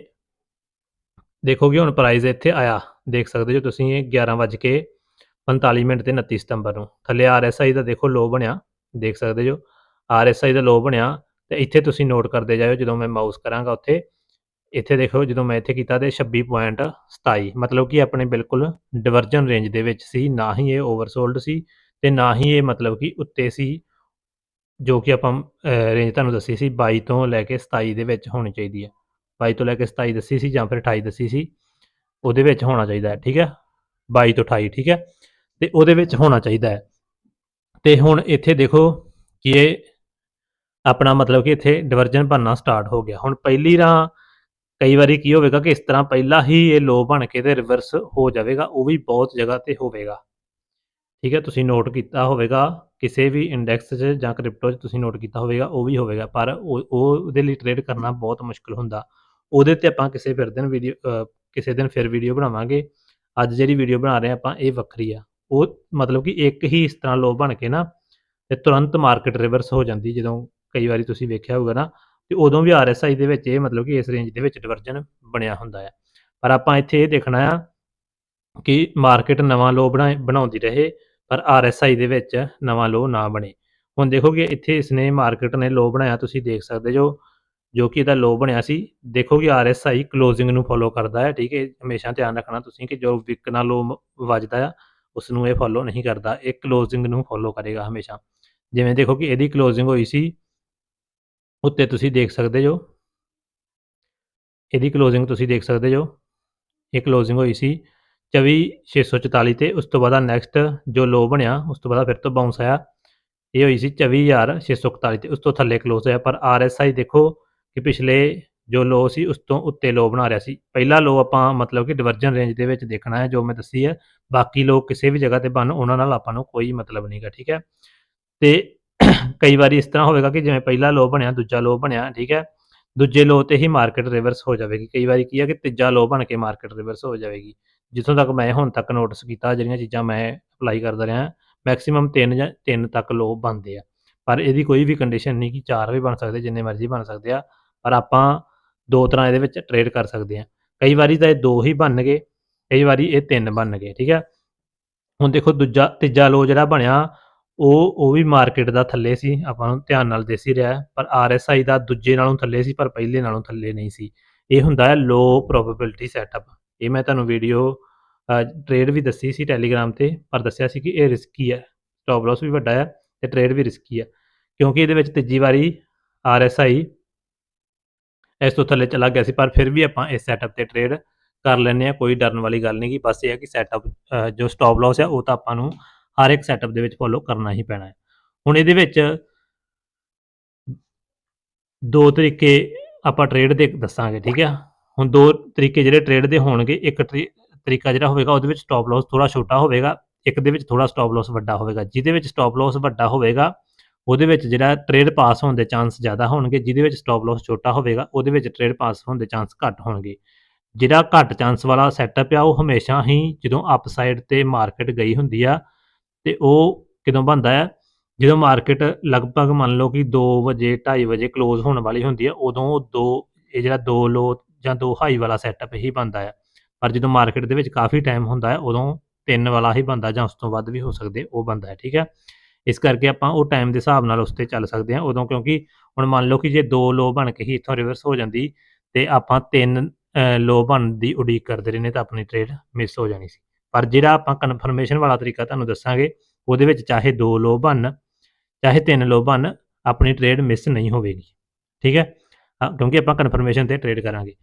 ਦੇਖੋਗੇ ਹੁਣ ਪ੍ਰਾਈਸ ਇੱਥੇ ਆਇਆ, ਦੇਖ ਸਕਦੇ ਜੋ ਤੁਸੀਂ ਇਹ 11 ਵਜੇ ਕੇ 45 ਮਿੰਟ ਤੇ 29 ਸਤੰਬਰ ਨੂੰ। ਥੱਲੇ RSI ਦਾ ਦੇਖੋ ਲੋ ਬਣਿਆ, ਦੇਖ ਸਕਦੇ ਹੋ, RSI ਦਾ ਲੋ ਬਣਿਆ ਤੇ ਇੱਥੇ ਤੁਸੀਂ ਨੋਟ ਕਰਦੇ ਜਾਇਓ, ਜਦੋਂ ਮੈਂ ਮਾਊਸ ਕਰਾਂਗਾ ਉੱਥੇ, ਇੱਥੇ ਦੇਖੋ ਜਦੋਂ ਮੈਂ ਇੱਥੇ ਕੀਤਾ ਤੇ 26.27 ਮਤਲਬ ਕਿ ਆਪਣੇ ਬਿਲਕੁਲ ਡਿਵਰਜਨ ਰੇਂਜ ਦੇ ਵਿੱਚ ਸੀ, ਨਾ ਹੀ ਇਹ ਓਵਰਸੋਲਡ ਸੀ। ਤੇ ਨਾ ਹੀ ਇਹ ਮਤਲਬ ਕਿ ਉੱਤੇ ਸੀ, ਜੋ ਕਿ ਆਪਾਂ ਰੇਂਜ ਤੁਹਾਨੂੰ ਦੱਸੀ ਸੀ 22 ਤੋਂ ਲੈ ਕੇ 27 ਦੇ ਵਿੱਚ ਹੋਣੀ ਚਾਹੀਦੀ ਹੈ। 22 ਤੋਂ ਲੈ ਕੇ 27 ਦੱਸੀ ਸੀ ਜਾਂ ਫਿਰ 28 ਦੱਸੀ ਸੀ, ਉਹਦੇ ਵਿੱਚ ਹੋਣਾ ਚਾਹੀਦਾ ਹੈ, ਠੀਕ ਹੈ? 22 ਤੋਂ 28 ਠੀਕ ਹੈ? ਤੇ ਉਹਦੇ ਵਿੱਚ ਹੋਣਾ ਚਾਹੀਦਾ ਹੈ। ਤੇ ਹੁਣ ਇੱਥੇ ਦੇਖੋ ਕਿ ਇਹ ਆਪਣਾ ਮਤਲਬ ਕਿ ਇੱਥੇ ਡਿਵਰਜਨ ਬਣਨਾ ਸਟਾਰਟ ਹੋ ਗਿਆ। ਹੁਣ ਪਹਿਲੀ ਰਾਂ ਕਈ ਵਾਰੀ ਕੀ ਹੋਵੇਗਾ ਕਿ ਇਸ ਤਰ੍ਹਾਂ ਪਹਿਲਾਂ ਹੀ ਇਹ ਲੋ ਬਣ ਕੇ ਤੇ ਰਿਵਰਸ ਹੋ ਜਾਵੇਗਾ, ਉਹ ਵੀ ਬਹੁਤ ਜਗ੍ਹਾ ਤੇ ਹੋਵੇਗਾ। ਠੀਕ ਹੈ, ਤੁਸੀਂ ਨੋਟ ਕੀਤਾ ਹੋਵੇਗਾ, ਕਿਸੇ ਵੀ ਇੰਡੈਕਸ 'ਚ ਜਾਂ ਕ੍ਰਿਪਟੋ 'ਚ ਤੁਸੀਂ ਨੋਟ ਕੀਤਾ ਹੋਵੇਗਾ, ਉਹ ਵੀ ਹੋਵੇਗਾ, ਪਰ ਉਹ ਉਹਦੇ ਲਈ ਟ੍ਰੇਡ ਕਰਨਾ ਬਹੁਤ ਮੁਸ਼ਕਲ ਹੁੰਦਾ। ਉਹਦੇ ਤੇ ਆਪਾਂ ਕਿਸੇ ਫਿਰ ਦਿਨ ਵੀਡੀਓ ਕਿਸੇ ਦਿਨ ਫਿਰ ਵੀਡੀਓ ਬਣਾਵਾਂਗੇ। ਅੱਜ ਜਿਹੜੀ ਵੀਡੀਓ ਬਣਾ ਰਹੇ ਆਪਾਂ, ਇਹ ਵੱਖਰੀ ਆ। ਉਹ ਮਤਲਬ ਕਿ ਇੱਕ ਹੀ ਇਸ ਤਰ੍ਹਾਂ ਲੋ ਬਣ ਕੇ ਨਾ, ਤੇ ਤੁਰੰਤ ਮਾਰਕੀਟ ਰਿਵਰਸ ਹੋ ਜਾਂਦੀ, ਜਦੋਂ ਕਈ ਵਾਰੀ ਤੁਸੀਂ ਵੇਖਿਆ ਹੋਊਗਾ ਨਾ, ਤੇ ਉਦੋਂ ਵੀ ਆਰਐਸਆਈ ਦੇ ਵਿੱਚ ਇਹ ਮਤਲਬ ਕਿ ਇਸ ਰੇਂਜ ਦੇ ਵਿੱਚ ਡਿਵਰਜਨ ਬਣਿਆ ਹੁੰਦਾ ਹੈ ਪਰ ਆਪਾਂ ਇੱਥੇ ਇਹ ਦੇਖਣਾ ਆ ਕਿ ਮਾਰਕੀਟ ਨਵਾਂ ਲੋ ਬਣਾ ਬਣਾਉਂਦੀ ਰਹੇ ਪਰ ਆਰਐਸਆਈ ਦੇ ਵਿੱਚ ਨਵਾਂ ਲੋ ਨਾ ਬਣੇ। ਹੁਣ ਦੇਖੋਗੇ ਇੱਥੇ ਇਸਨੇ ਮਾਰਕੀਟ ਨੇ ਲੋ ਬਣਾਇਆ, ਤੁਸੀਂ ਦੇਖ ਸਕਦੇ ਜੋ ਜੋ ਕਿ ਇਹਦਾ ਲੋ ਬਣਿਆ ਸੀ। ਦੇਖੋ ਕਿ ਆਰਐਸਆਈ ਕਲੋਜ਼ਿੰਗ ਨੂੰ ਫੋਲੋ ਕਰਦਾ ਹੈ, ਠੀਕ ਹੈ? ਹਮੇਸ਼ਾ ਧਿਆਨ ਰੱਖਣਾ ਤੁਸੀਂ ਕਿ ਜੋ ਵਿਕ ਨਾਲ ਲੋ ਵੱਜਦਾ ਆ ਉਸ ਨੂੰ ਇਹ ਫੋਲੋ ਨਹੀਂ ਕਰਦਾ। ਇਹ ਕਲੋਜ਼ਿੰਗ ਨੂੰ ਫੋਲੋ ਕਰੇਗਾ ਹਮੇਸ਼ਾ। ਜਿਵੇਂ ਦੇਖੋ ਕਿ ਇਹਦੀ ਕਲੋਜ਼ਿੰਗ ਹੋਈ ਸੀ, ਉੱਤੇ ਤੁਸੀਂ ਦੇਖ ਸਕਦੇ ਜੋ, ਇਹਦੀ ਕਲੋਜ਼ਿੰਗ ਤੁਸੀਂ ਦੇਖ ਸਕਦੇ ਜੋ, ਇਹ ਕਲੋਜ਼ਿੰਗ ਹੋਈ ਸੀ। 24644 ਤੇ ਉਸ ਤੋਂ ਬਾਅਦ ਨੈਕਸਟ ਜੋ ਲੋ ਬਣਿਆ, ਉਸ ਤੋਂ ਬਾਅਦ ਫਿਰ ਤੋਂ ਬਾਉਂਸ ਆਇਆ। ਇਹ ਹੋਈ ਸੀ 24641 ਤੇ ਉਸ ਤੋਂ ਥੱਲੇ ਕਲੋਜ਼ ਹੋਇਆ। ਪਰ ਆਰਐਸਆਈ ਦੇਖੋ ਕਿ ਪਿਛਲੇ ਜੋ ਲੋ ਸੀ, ਉਸ ਤੋਂ ਉੱਤੇ ਲੋ ਬਣਾ ਰਿਹਾ ਸੀ। ਪਹਿਲਾ ਲੋ ਆਪਾਂ ਮਤਲਬ ਕਿ ਡਿਵਰਜਨ ਰੇਂਜ ਦੇ ਵਿੱਚ ਦੇਖਣਾ ਹੈ, ਜੋ ਮੈਂ ਦੱਸੀ ਹੈ। ਬਾਕੀ ਲੋਕ ਕਿਸੇ ਵੀ ਜਗ੍ਹਾ ਤੇ ਬਣ, ਉਹਨਾਂ ਨਾਲ ਆਪਾਂ ਨੂੰ ਕੋਈ ਮਤਲਬ ਨਹੀਂਗਾ ਠੀਕ ਹੈ? ਤੇ ਕਈ ਵਾਰੀ ਇਸ ਤਰ੍ਹਾਂ ਹੋਵੇਗਾ ਕਿ ਜਿਵੇਂ ਪਹਿਲਾ ਲੋ ਬਣਿਆ, ਦੂਜਾ ਲੋ ਬਣਿਆ, ਠੀਕ ਹੈ? ਦੂਜੇ ਲੋ ਤੇ ਹੀ ਮਾਰਕੀਟ ਰਿਵਰਸ ਹੋ ਜਾਵੇਗੀ। ਕਈ ਵਾਰੀ ਕੀ ਹੈ ਕਿ ਤੀਜਾ ਲੋ ਬਣ ਕੇ ਮਾਰਕੀਟ ਰਿਵਰਸ ਹੋ ਜਾਵੇਗੀ। ਜਿੱਥੋਂ ਤੱਕ ਮੈਂ ਹੁਣ ਤੱਕ ਨੋਟਿਸ ਕੀਤਾ ਜਿਹੜੀਆਂ ਚੀਜ਼ਾਂ ਮੈਂ ਅਪਲਾਈ ਕਰਦਾ ਰਿਹਾ ਮੈਕਸਿਮਮ 3 ਜਾਂ 3 ਤੱਕ ਲੋ ਬਣਦੇ ਆ। ਪਰ ਇਹਦੀ ਕੋਈ ਵੀ ਕੰਡੀਸ਼ਨ ਨਹੀਂ ਕਿ 4 ਵੀ ਬਣ ਸਕਦੇ, ਜਿੰਨੇ ਮਰਜ਼ੀ ਬਣ ਸਕਦੇ ਆ। ਪਰ ਆਪਾਂ ਦੋ ਤਰ੍ਹਾਂ ਇਹਦੇ ਵਿੱਚ ਟ੍ਰੇਡ ਕਰ ਸਕਦੇ ਆ। ਕਈ ਵਾਰੀ ਤਾਂ ਇਹ ਦੋ ਹੀ ਬਣ ਗਏ, ਕਈ ਵਾਰੀ ਇਹ ਤਿੰਨ ਬਣ ਗਏ, ਠੀਕ ਹੈ ਹੁਣ ਦੇਖੋ ਦੂਜਾ, ਤੀਜਾ ਲੋ ਜਿਹੜਾ ਬਣਿਆ, ਉਹ ਉਹ ਵੀ ਮਾਰਕੀਟ ਦਾ ਥੱਲੇ ਸੀ, ਆਪਾਂ ਨੂੰ ਧਿਆਨ ਨਾਲ ਦੇਸੀ ਰਿਹਾ। ਪਰ ਆਰਐਸਆਈ ਦਾ ਦੂਜੇ ਨਾਲੋਂ ਥੱਲੇ ਸੀ, ਪਰ ਪਹਿਲੇ ਨਾਲੋਂ ਥੱਲੇ ਨਹੀਂ ਸੀ। ਇਹ ਹੁੰਦਾ ਹੈ ਲੋ ਪ੍ਰੋਬੇਬਿਲਿਟੀ ਸੈਟਅਪ ਇਹ ਮੈਂ ਤੁਹਾਨੂੰ ਵੀਡੀਓ ਟ੍ਰੇਡ ਵੀ ਦੱਸੀ ਸੀ ਟੈਲੀਗ੍ਰਾਮ ਤੇ, ਪਰ ਦੱਸਿਆ ਸੀ ਕਿ ਇਹ ਰਿਸਕੀ ਹੈ। ਸਟਾਪ ਲਾਸ ਵੀ ਵੱਡਾ ਹੈ ਤੇ ਟ੍ਰੇਡ ਵੀ ਰਿਸਕੀ ਹੈ। ਕਿਉਂਕਿ ਇਹਦੇ ਵਿੱਚ ਤੀਜੀ ਵਾਰੀ ਆਰਐਸਆਈ ਇਸ ਤੋਂ ਥੱਲੇ ਚਲਾ ਗਿਆ ਸੀ, ਪਰ ਫਿਰ ਵੀ ਆਪਾਂ ਇਸ ਸੈਟਅਪ ਤੇ ਟ੍ਰੇਡ ਕਰ ਲੈਂਦੇ ਆ ਕੋਈ ਡਰਨ ਵਾਲੀ ਗੱਲ ਨਹੀਂ ਕਿ ਬਸ ਇਹ ਹੈ ਕਿ ਸੈਟਅਪ ਜੋ ਸਟਾਪ ਲਾਸ ਹੈ, ਉਹ ਤਾਂ ਆਪਾਂ ਨੂੰ ਹਰ ਇੱਕ ਸੈਟਅਪ ਦੇ ਵਿੱਚ ਫੋਲੋ ਕਰਨਾ ਹੀ ਪੈਣਾ ਹੈ। ਹੁਣ ਇਹਦੇ ਵਿੱਚ ਦੋ ਤਰੀਕੇ ਆਪਾਂ ਟ੍ਰੇਡ ਦੇ ਦੱਸਾਂਗੇ, ਠੀਕ ਹੈ? ਹੁਣ ਦੋ ਤਰੀਕੇ ਜਿਹੜੇ ਟ੍ਰੇਡ ਦੇ ਹੋਣਗੇ, ਇੱਕ ਤਰੀਕਾ ਜਿਹੜਾ ਹੋਵੇਗਾ ਉਹਦੇ ਵਿੱਚ ਸਟਾਪ ਲਾਸ ਥੋੜਾ ਛੋਟਾ ਹੋਵੇਗਾ, ਇੱਕ ਦੇ ਵਿੱਚ ਥੋੜਾ ਸਟਾਪ ਲਾਸ ਵੱਡਾ ਹੋਵੇਗਾ। ਜਿਹਦੇ ਵਿੱਚ ਸਟਾਪ ਲਾਸ ਵੱਡਾ ਹੋਵੇਗਾ, ਉਹਦੇ ਵਿੱਚ ਜਿਹੜਾ ਟ੍ਰੇਡ ਪਾਸ ਹੋਣ ਦੇ ਚਾਂਸ ਜ਼ਿਆਦਾ ਹੋਣਗੇ, ਜਿਹਦੇ ਵਿੱਚ ਸਟਾਪ ਲਾਸ ਛੋਟਾ ਹੋਵੇਗਾ, ਉਹਦੇ ਵਿੱਚ ਟ੍ਰੇਡ ਪਾਸ ਹੋਣ ਦੇ ਚਾਂਸ ਘੱਟ ਹੋਣਗੇ। ਜਿਹੜਾ ਘੱਟ ਚਾਂਸ ਵਾਲਾ ਸੈਟਅਪ ਆ, ਉਹ ਹਮੇਸ਼ਾ ਹੀ ਜਦੋਂ ਅਪਸਾਈਡ ਤੇ ਮਾਰਕੀਟ ਗਈ ਹੁੰਦੀ ਆ, ਤੇ ਉਹ ਕਿਦੋਂ ਬਣਦਾ ਹੈ ਜਦੋਂ ਮਾਰਕੀਟ ਲਗਭਗ ਮੰਨ ਲਓ ਕਿ 2 ਵਜੇ 2:30 ਵਜੇ ক্লোਜ਼ ਹੋਣ ਵਾਲੀ ਹੁੰਦੀ ਆ, ਉਦੋਂ ਦੋ, ਇਹ ਜਿਹੜਾ ਦੋ ਲੋ ਜਾਂ ਦੋ ਹਾਈ ਵਾਲਾ ਸੈਟਅਪ ਹੀ ਬਣਦਾ ਆ। ਪਰ ਜਦੋਂ ਮਾਰਕੀਟ ਦੇ ਵਿੱਚ ਕਾਫੀ ਟਾਈਮ ਹੁੰਦਾ ਹੈ, ਉਦੋਂ ਤਿੰਨ ਵਾਲਾ ਹੀ ਬਣਦਾ ਜਾਂ ਉਸ ਤੋਂ ਵੱਧ ਵੀ ਹੋ ਸਕਦੇ, ਉਹ ਬਣਦਾ ਹੈ, ਠੀਕ ਹੈ। ਇਸ ਕਰਕੇ ਆਪਾਂ ਉਹ ਟਾਈਮ ਦੇ ਹਿਸਾਬ ਨਾਲ ਉਸ ਤੇ ਚੱਲ ਸਕਦੇ ਹਾਂ। ਉਦੋਂ ਕਿਉਂਕਿ ਹੁਣ ਮੰਨ ਲਓ ਕਿ ਜੇ ਦੋ ਲੋ ਬਣ ਕੇ ਹੀ ਇੱਥੋਂ ਰਿਵਰਸ ਹੋ ਜਾਂਦੀ ਤੇ ਆਪਾਂ ਤਿੰਨ ਲੋ ਬਣਨ ਦੀ ਉਡੀਕ ਕਰਦੇ ਰਹਿੰਦੇ ਤਾਂ ਆਪਣੀ ਟ੍ਰੇਡ ਮਿਸ ਹੋ ਜਾਣੀ ਸੀ। ਪਰ ਜਿਹੜਾ ਆਪਾਂ ਕਨਫਰਮੇਸ਼ਨ ਵਾਲਾ ਤਰੀਕਾ ਤੁਹਾਨੂੰ ਦੱਸਾਂਗੇ, ਉਹਦੇ ਵਿੱਚ ਚਾਹੇ ਦੋ ਲੋ ਬਣਨ ਚਾਹੇ ਤਿੰਨ ਲੋ ਬਣਨ ਆਪਣੀ ਟ੍ਰੇਡ ਮਿਸ ਨਹੀਂ ਹੋਵੇਗੀ, ਠੀਕ ਹੈ। ਕਿਉਂਕਿ ਆਪਾਂ ਕਨਫਰਮੇਸ਼ਨ ਤੇ ਟ੍ਰੇਡ ਕਰਾਂਗੇ।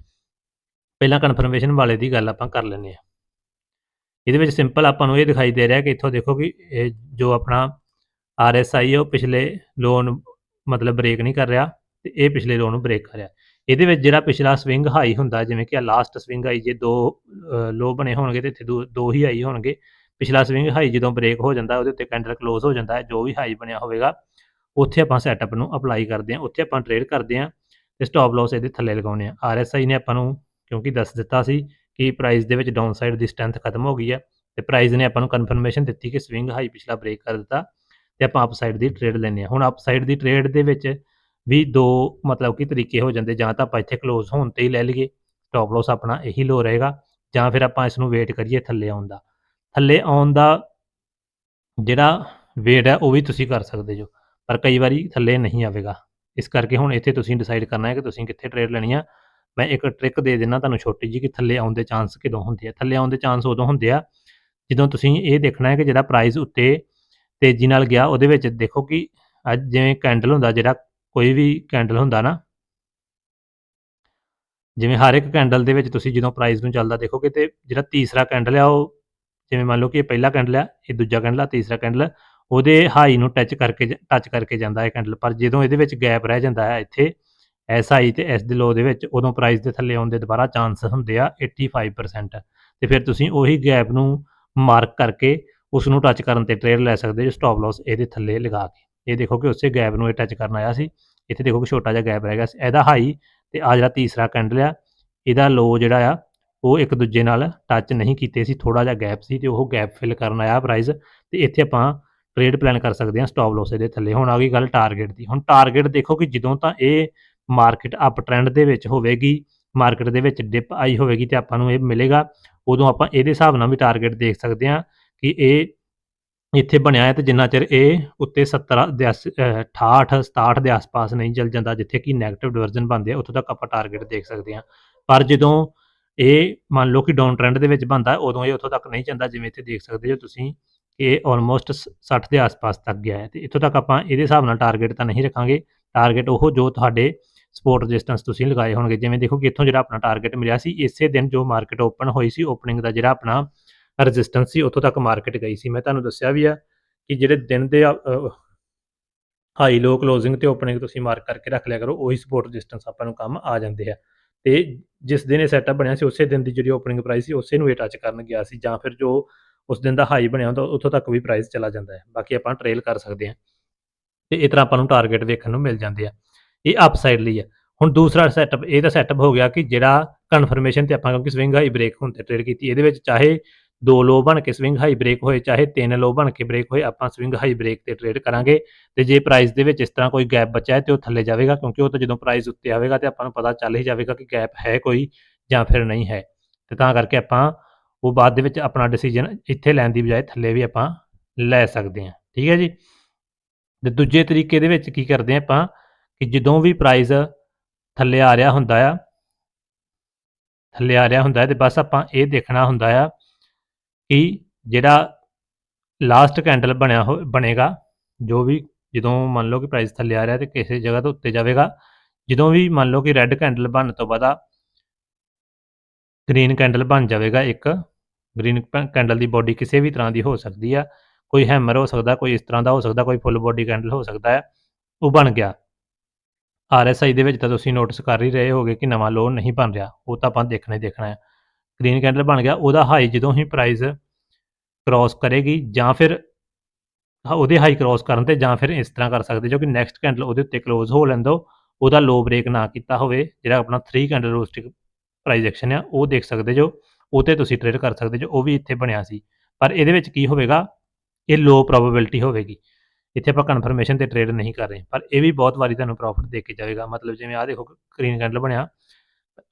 ਪਹਿਲਾਂ ਕਨਫਰਮੇਸ਼ਨ ਵਾਲੇ ਦੀ ਗੱਲ ਆਪਾਂ ਕਰ ਲੈਂਦੇ ਆ ਇਹਦੇ ਵਿੱਚ ਸਿੰਪਲ ਆਪਾਂ ਨੂੰ ਇਹ ਦਿਖਾਈ ਦੇ ਰਿਹਾ ਕਿ ਇੱਥੋਂ ਦੇਖੋ ਕਿ ਇਹ ਜੋ ਆਪਣਾ ਆਰਐਸਆਈ ਹੈ ਉਹ ਪਿਛਲੇ ਲੋਨ ਮਤਲਬ ਬ੍ਰੇਕ ਨਹੀਂ ਕਰ ਰਿਹਾ ਤੇ ਇਹ ਪਿਛਲੇ ਲੋਨ ਨੂੰ ਬ੍ਰੇਕ ਕਰ ਰਿਹਾ। ਇਹਦੇ ਵਿੱਚ ਜਿਹੜਾ ਪਿਛਲਾ ਸਵਿੰਗ ਹਾਈ ਹੁੰਦਾ, ਜਿਵੇਂ ਕਿ ਆ ਲਾਸਟ ਸਵਿੰਗ ਹਾਈ ਜੇ ਦੋ ਲੋ ਬਣੇ ਹੋਣਗੇ ਤੇ ਇੱਥੇ ਦੋ ਹੀ ਹਾਈ ਹੋਣਗੇ। ਪਿਛਲਾ ਸਵਿੰਗ ਹਾਈ ਜਦੋਂ ਬ੍ਰੇਕ ਹੋ ਜਾਂਦਾ, ਉਹਦੇ ਉੱਤੇ ਕੈਂਡਲ ਕਲੋਜ਼ ਹੋ ਜਾਂਦਾ ਹੈ, ਜੋ ਵੀ ਹਾਈ ਬਣਿਆ ਹੋਵੇਗਾ, ਉੱਥੇ ਆਪਾਂ ਸੈਟਅਪ ਨੂੰ ਅਪਲਾਈ ਕਰਦੇ ਹਾਂ, ਉੱਥੇ ਆਪਾਂ ਟ੍ਰੇਡ ਕਰਦੇ ਹਾਂ ਤੇ ਸਟਾਪ ਲਾਸ ਇਹਦੇ ਥੱਲੇ ਲਗਾਉਨੇ ਆ ਆਰਐਸਆਈ ਨੇ ਆਪਾਂ ਨੂੰ ਕਿਉਂਕਿ ਦੱਸ ਦਿੱਤਾ ਸੀ ਕਿ ਪ੍ਰਾਈਸ ਦੇ ਵਿੱਚ ਡਾਊਨ ਸਾਈਡ ਦੀ ਸਟਰੈਂਥ ਖਤਮ ਹੋ ਗਈ ਹੈ ਤੇ ਪ੍ਰਾਈਸ ਨੇ ਆਪਾਂ ਨੂੰ ਕਨਫਰਮੇਸ਼ਨ ਦਿੱਤੀ ਕਿ ਸਵਿੰਗ ਹਾਈ ਪਿਛਲਾ ਬ੍ਰੇਕ ਕਰ ਦਿੱਤਾ ਤੇ ਆਪਾਂ ਅਪ ਸਾਈਡ ਦੀ ਟ੍ਰੇਡ ਲੈਨੇ ਆ ਹੁਣ ਅਪ ਸਾਈਡ ਦੀ ਟ੍ਰੇਡ ਦੇ ਵਿੱਚ ਵੀ ਦੋ ਮਤਲਬ ਕਿ ਤਰੀਕੇ ਹੋ ਜਾਂਦੇ, ਜਾਂ ਤਾਂ ਆਪਾਂ ਇੱਥੇ ক্লোਜ਼ ਹੋਣ ਤੇ ਹੀ ਲੈ ਲਈਏ ਸਟਾਪ ਲਾਸ ਆਪਣਾ ਇਹੀ ਲੋ ਰਹੇਗਾ, ਜਾਂ ਫਿਰ ਆਪਾਂ ਇਸ ਨੂੰ ਵੇਟ ਕਰੀਏ ਥੱਲੇ ਆਉਣ ਦਾ। ਥੱਲੇ ਆਉਣ ਦਾ ਜਿਹੜਾ ਵੇਟ ਹੈ ਉਹ ਵੀ ਤੁਸੀਂ ਕਰ ਸਕਦੇ ਜੋ, ਪਰ ਕਈ ਵਾਰੀ ਥੱਲੇ ਨਹੀਂ ਆਵੇਗਾ। ਇਸ ਕਰਕੇ ਹੁਣ ਇੱਥੇ ਤੁਸੀਂ ਡਿਸਾਈਡ ਕਰਨਾ ਹੈ ਕਿ ਤੁਸੀਂ ਕਿੱਥੇ ਟ੍ਰੇਡ ਲੈਣੀ ਆ ਮੈਂ ਇੱਕ ਟ੍ਰਿਕ ਦੇ ਦੇਣਾ ਤੁਹਾਨੂੰ ਛੋਟੀ ਜੀ ਕਿ ਥੱਲੇ ਆਉਣ ਦੇ ਚਾਂਸ ਕਿਦੋਂ ਹੁੰਦੇ ਆ। ਥੱਲੇ ਆਉਣ ਦੇ ਚਾਂਸ ਉਦੋਂ ਹੁੰਦੇ ਆ ਜਦੋਂ ਤੁਸੀਂ ਇਹ ਦੇਖਣਾ ਹੈ ਕਿ ਜਿਹੜਾ ਪ੍ਰਾਈਸ ਉੱਤੇ ਤੇਜ਼ੀ ਨਾਲ ਗਿਆ, ਉਹਦੇ ਵਿੱਚ ਦੇਖੋ ਕਿ ਅੱਜ ਜਿਵੇਂ ਕੈਂਡਲ ਹੁੰਦਾ, ਜਿਹੜਾ ਕੋਈ ਵੀ ਕੈਂਡਲ ਹੁੰਦਾ ਨਾ, ਜਿਵੇਂ ਹਰ ਇੱਕ ਕੈਂਡਲ ਦੇ ਵਿੱਚ ਤੁਸੀਂ ਜਦੋਂ ਪ੍ਰਾਈਸ ਨੂੰ ਚੱਲਦਾ ਦੇਖੋਗੇ ਤੇ ਜਿਹੜਾ ਤੀਸਰਾ ਕੈਂਡਲ ਆ, ਉਹ ਜਿਵੇਂ ਮੰਨ ਲਓ ਕਿ ਇਹ ਪਹਿਲਾ ਕੈਂਡਲ ਆ, ਇਹ ਦੂਜਾ ਕੈਂਡਲ ਆ, ਤੀਸਰਾ ਕੈਂਡਲ ਉਹਦੇ ਹਾਈ ਨੂੰ ਟੱਚ ਕਰਕੇ ਟੱਚ ਕਰਕੇ ਜਾਂਦਾ ਹੈ ਕੈਂਡਲ ਪਰ ਜਦੋਂ ਇਹਦੇ ਵਿੱਚ ਗੈਪ ਰਹਿ ਜਾਂਦਾ ਹੈ ਇੱਥੇ ਐਸ ਹਾਈ ਤੇ ਐਸ ਦੇ ਲੋ ਦੇ ਵਿੱਚ ਉਦੋਂ ਪ੍ਰਾਈਸ ਦੇ ਥੱਲੇ ਆਉਣ ਦੇ ਦੁਬਾਰਾ ਚਾਂਸ ਹੁੰਦੇ ਆ 85% ਤੇ ਫਿਰ ਤੁਸੀਂ ਉਹੀ ਗੈਪ ਨੂੰ ਮਾਰਕ ਕਰਕੇ ਉਸ ਨੂੰ ਟੱਚ ਕਰਨ ਤੇ ਟ੍ਰੇਡ ਲੈ ਸਕਦੇ ਜੋ ਸਟਾਪ ਲਾਸ ਇਹਦੇ ਥੱਲੇ ਲਗਾ ਕੇ। ਇਹ ਦੇਖੋ ਕਿ ਉਸੇ ਗੈਪ ਨੂੰ ਇਹ ਟੱਚ ਕਰਨ ਆਇਆ ਸੀ। ਇੱਥੇ ਦੇਖੋ ਕਿ ਛੋਟਾ ਜਿਹਾ ਗੈਪ ਰਹਿ ਗਿਆ ਸੀ। ਇਹਦਾ ਹਾਈ ਤੇ ਆ ਜਿਹੜਾ ਤੀਸਰਾ ਕੈਂਡਲ ਆ, ਇਹਦਾ ਲੋ ਜਿਹੜਾ ਆ, ਉਹ ਇੱਕ ਦੂਜੇ ਨਾਲ ਟੱਚ ਨਹੀਂ ਕੀਤੇ ਸੀ। ਥੋੜਾ ਜਿਹਾ ਗੈਪ ਸੀ ਤੇ ਉਹ ਗੈਪ ਫਿਲ ਕਰਨ ਆਇਆ ਪ੍ਰਾਈਸ ਤੇ ਇੱਥੇ ਆਪਾਂ ਟ੍ਰੇਡ ਪਲਾਨ ਕਰ ਸਕਦੇ ਹਾਂ ਸਟਾਪ ਲਾਸ ਇਹਦੇ ਥੱਲੇ। ਹੁਣ ਆ ਗਈ ਗੱਲ ਟਾਰਗੇਟ ਦੀ। ਹੁਣ ਟਾਰਗੇਟ ਦੇਖੋ ਕਿ ਜਦੋਂ ਤਾਂ ਇਹ ਮਾਰਕੀਟ ਅਪ ਟ੍ਰੈਂਡ ਦੇ ਵਿੱਚ ਹੋਵੇਗੀ, ਮਾਰਕੀਟ ਦੇ ਵਿੱਚ ਡਿਪ ਆਈ ਹੋਵੇਗੀ ਤੇ ਆਪਾਂ ਨੂੰ ਇਹ ਮਿਲੇਗਾ, ਉਦੋਂ ਆਪਾਂ ਇਹਦੇ ਹਿਸਾਬ ਨਾਲ ਵੀ ਟਾਰਗੇਟ ਦੇਖ ਸਕਦੇ ਹਾਂ ਕਿ ਇਹ ਇੱਥੇ ਬਣਿਆ ਹੈ ਤੇ ਜਿੰਨਾ ਚਿਰ ਇਹ ਉੱਤੇ 70 ਦੇ ਆਸ- ਅਹ 68 67 ਦੇ ਆਸ-ਪਾਸ ਨਹੀਂ ਚੱਲ ਜਾਂਦਾ, ਜਿੱਥੇ ਕਿ 네ਗੇਟਿਵ ਡਿਵਰਜਨ ਬਣਦੇ ਆ ਉੱਥੋਂ ਤੱਕ ਆਪਾਂ ਟਾਰਗੇਟ ਦੇਖ ਸਕਦੇ ਹਾਂ। ਪਰ ਜਦੋਂ ਇਹ ਮੰਨ ਲਓ ਕਿ ਡਾਊਨ ਟ੍ਰੈਂਡ ਦੇ ਵਿੱਚ ਬਣਦਾ ਉਦੋਂ ਇਹ ਉੱਥੋਂ ਤੱਕ ਨਹੀਂ ਜਾਂਦਾ ਜਿਵੇਂ ਇੱਥੇ ਦੇਖ ਸਕਦੇ ਹੋ ਤੁਸੀਂ ਇਹ ਆਲਮੋਸਟ 60 ਦੇ ਆਸ-ਪਾਸ ਤੱਕ ਗਿਆ ਹੈ ਤੇ ਇੱਥੋਂ ਤੱਕ ਆਪਾਂ ਇਹਦੇ ਹਿਸਾਬ ਨਾਲ ਟਾਰਗੇਟ ਤਾਂ ਨਹੀਂ ਰੱਖਾਂਗੇ। ਟਾਰਗੇਟ ਉਹ ਜੋ ਤੁਹਾਡੇ ਸਪੋਰਟ ਰੈਜ਼ਿਸਟੈਂਸ ਤੁਸੀਂ ਲਗਾਏ ਹੋਣਗੇ। ਜਿਵੇਂ ਦੇਖੋ ਕਿ ਇੱਥੋਂ ਜਿਹੜਾ ਆਪਣਾ ਟਾਰਗੇਟ ਮਿਲਿਆ ਸੀ, ਇਸੇ ਦਿਨ ਜੋ ਮਾਰਕੀਟ ਓਪਨ ਹੋਈ ਸੀ ਓਪਨਿੰਗ ਦਾ ਜਿਹੜਾ ਆਪਣਾ ਰੈਜ਼ਿਸਟੈਂਸ ਸੀ, ਉੱਥੋਂ ਤੱਕ ਮਾਰਕੀਟ ਗਈ ਸੀ। ਮੈਂ ਤੁਹਾਨੂੰ ਦੱਸਿਆ ਵੀ ਆ ਕਿ ਜਿਹੜੇ ਦਿਨ ਦੇ ਹਾਈ ਲੋ ਕਲੋਜ਼ਿੰਗ ਤੇ ਓਪਨਿੰਗ ਤੁਸੀਂ ਮਾਰਕ ਕਰਕੇ ਰੱਖ ਲਿਆ ਕਰੋ, ਉਹੀ ਸਪੋਰਟ ਰੈਜ਼ਿਸਟੈਂਸ ਆਪਾਂ ਨੂੰ ਕੰਮ ਆ ਜਾਂਦੇ ਆ। ਤੇ ਜਿਸ ਦਿਨ ਇਹ ਸੈਟਅਪ ਬਣਿਆ ਸੀ, ਉਸੇ ਦਿਨ ਦੀ ਜਿਹੜੀ ਓਪਨਿੰਗ ਪ੍ਰਾਈਸ ਸੀ, ਉਸੇ ਨੂੰ ਇਹ ਟੱਚ ਕਰਨ ਗਿਆ ਸੀ। ਜਾਂ ਫਿਰ ਜੋ ਉਸ ਦਿਨ ਦਾ ਹਾਈ ਬਣਿਆ ਹੁੰਦਾ, ਉੱਥੋਂ ਤੱਕ ਵੀ ਪ੍ਰਾਈਸ ਚਲਾ ਜਾਂਦਾ ਹੈ। ਬਾਕੀ ਆਪਾਂ ਟ੍ਰੇਲ ਕਰ ਸਕਦੇ ਹਾਂ। ਤੇ ਇਸ ਤਰ੍ਹਾਂ ਆਪਾਂ ਨੂੰ ਟਾਰਗੇਟ ਵੇਖਣ ਨੂੰ ਮਿਲ ਜਾਂਦੇ ਆ। ਇਹ ਅਪਸਾਈਡ ਲਈ ਆ। ਹੁਣ ਦੂਸਰਾ ਸੈਟਅਪ ਇਹ ਤਾਂ ਸੈਟਅਪ ਹੋ ਗਿਆ ਕਿ ਜਿਹੜਾ ਕਨਫਰਮੇਸ਼ਨ ਤੇ ਆਪਾਂ ਕਿਉਂਕਿ ਸਵਿੰਗ ਹਾਈ ਬ੍ਰੇਕ ਹੁਣ ਤੇ ਟ੍ਰੇਡ ਕੀਤੀ, ਇਹਦੇ ਵਿੱਚ ਚਾਹੇ ਦੋ ਲੋ ਬਣ ਕੇ ਸਵਿੰਗ ਹਾਈ ਬ੍ਰੇਕ ਹੋਏ, ਚਾਹੇ ਤਿੰਨ ਲੋ ਬਣ ਕੇ ਬ੍ਰੇਕ ਹੋਏ, ਆਪਾਂ ਸਵਿੰਗ ਹਾਈ ਬ੍ਰੇਕ ਤੇ ਟ੍ਰੇਡ ਕਰਾਂਗੇ। ਤੇ ਜੇ ਪ੍ਰਾਈਸ ਦੇ ਵਿੱਚ ਇਸ ਤਰ੍ਹਾਂ ਕੋਈ ਗੈਪ ਬਚਿਆ ਹੈ ਤੇ ਉਹ ਥੱਲੇ ਜਾਵੇਗਾ, ਕਿਉਂਕਿ ਉਹ ਤਾਂ ਜਦੋਂ ਪ੍ਰਾਈਸ ਉੱਤੇ ਆਵੇਗਾ ਤੇ ਆਪਾਂ ਨੂੰ ਪਤਾ ਚੱਲ ਹੀ ਜਾਵੇਗਾ ਕਿ ਗੈਪ ਹੈ ਕੋਈ ਜਾਂ ਫਿਰ ਨਹੀਂ ਹੈ। ਤੇ ਤਾਂ ਕਰਕੇ ਆਪਾਂ ਉਹ ਬਾਅਦ ਦੇ ਵਿੱਚ ਆਪਣਾ ਡਿਸੀਜਨ ਇੱਥੇ ਲੈਣ ਦੀ ਬਜਾਏ ਥੱਲੇ ਵੀ ਆਪਾਂ ਲੈ ਸਕਦੇ ਹਾਂ। ਠੀਕ ਹੈ ਜੀ? ਤੇ ਦੂਜੇ ਤਰੀਕੇ ਦੇ ਵਿੱਚ ਕੀ ਕਰਦੇ ਹਾਂ ਆਪਾਂ? ਕਿ ਜਦੋਂ ਵੀ ਪ੍ਰਾਈਸ ਥੱਲੇ ਆ ਰਿਹਾ ਹੁੰਦਾ ਆ, ਥੱਲੇ ਆ ਰਿਹਾ ਹੁੰਦਾ ਹੈ ਤੇ ਬਸ ਆਪਾਂ ਇਹ ਦੇਖਣਾ ਹੁੰਦਾ ਆ ਕਿ ਜਿਹੜਾ ਲਾਸਟ ਕੈਂਡਲ ਬਣਿਆ ਹੋ, ਬਣੇਗਾ, ਜੋ ਵੀ ਜਦੋਂ ਮੰਨ ਲਓ ਕਿ ਪ੍ਰਾਈਸ ਥੱਲੇ ਆ ਰਿਹਾ ਤੇ ਕਿਸੇ ਜਗ੍ਹਾ ਤੋਂ ਉੱਤੇ ਜਾਵੇਗਾ, ਜਦੋਂ ਵੀ ਮੰਨ ਲਓ ਕਿ ਰੈੱਡ ਕੈਂਡਲ ਬਣਨ ਤੋਂ ਬਾਅਦ ਗ੍ਰੀਨ ਕੈਂਡਲ ਬਣ ਜਾਵੇਗਾ ਇੱਕ ਗ੍ਰੀਨ ਕੈਂਡਲ ਦੀ ਬਾਡੀ ਕਿਸੇ ਵੀ ਤਰ੍ਹਾਂ ਦੀ ਹੋ ਸਕਦੀ ਆ, ਕੋਈ ਹੈਮਰ ਹੋ ਸਕਦਾ, ਕੋਈ ਇਸ ਤਰ੍ਹਾਂ ਦਾ ਹੋ ਸਕਦਾ, ਕੋਈ ਫੁੱਲ ਬਾਡੀ ਕੈਂਡਲ ਹੋ ਸਕਦਾ ਹੈ ਉਹ ਬਣ ਗਿਆ। ਆਰਐਸਆਈ ਦੇ ਵਿੱਚ ਤਾਂ ਤੁਸੀਂ ਨੋਟਿਸ ਕਰ ਹੀ ਰਹੇ ਹੋਗੇ ਕਿ ਨਵਾਂ ਲੋ ਨਹੀਂ ਬਣ ਰਿਹਾ, ਉਹ ਤਾਂ ਆਪਾਂ ਦੇਖਣਾ ਹੀ ਦੇਖਣਾ ਹੈ। ਗ੍ਰੀਨ ਕੈਂਡਲ ਬਣ ਗਿਆ, ਉਹਦਾ ਹਾਈ ਜਦੋਂ ਹੀ ਪ੍ਰਾਈਸ ਕ੍ਰਾਸ ਕਰੇਗੀ ਜਾਂ ਫਿਰ ਉਹਦੇ ਹਾਈ ਕ੍ਰਾਸ ਕਰਨ ਤੇ ਜਾਂ ਫਿਰ ਇਸ ਤਰ੍ਹਾਂ ਕਰ ਸਕਦੇ, ਜੋ ਕਿ ਨੈਕਸਟ ਕੈਂਡਲ ਉਹਦੇ ਉੱਤੇ ਕਲੋਜ਼ ਹੋ ਲੈਂਦੋ, ਉਹਦਾ ਲੋ ਬ੍ਰੇਕ ਨਾ ਕੀਤਾ ਹੋਵੇ, ਜਿਹੜਾ ਆਪਣਾ 3 ਕੈਂਡਲ ਰੋਸਟਿਕ ਪ੍ਰਾਈਸ ਐਕਸ਼ਨ ਆ, ਉਹ ਦੇਖ ਸਕਦੇ ਜੋ, ਉਹ ਤੇ ਤੁਸੀਂ ਟ੍ਰੇਡ ਕਰ ਸਕਦੇ ਜੋ, ਉਹ ਵੀ ਇੱਥੇ ਬਣਿਆ ਸੀ। ਪਰ ਇਹਦੇ ਵਿੱਚ ਕੀ ਹੋਵੇਗਾ? ਇਹ ਲੋ ਪ੍ਰੋਬੇਬਿਲਿਟੀ ਹੋਵੇਗੀ। ਇੱਥੇ ਆਪਾਂ ਕਨਫਰਮੇਸ਼ਨ ਤੇ ਟ੍ਰੇਡ ਨਹੀਂ ਕਰ ਰਹੇ, ਪਰ ਇਹ ਵੀ ਬਹੁਤ ਵਾਰੀ ਤੁਹਾਨੂੰ ਪ੍ਰੋਫਿਟ ਦੇ ਕੇ ਜਾਵੇਗਾ, ਮਤਲਬ ਜਿਵੇਂ ਆ ਦੇਖੋ ਗ੍ਰੀਨ ਕੈਂਡਲ ਬਣਿਆ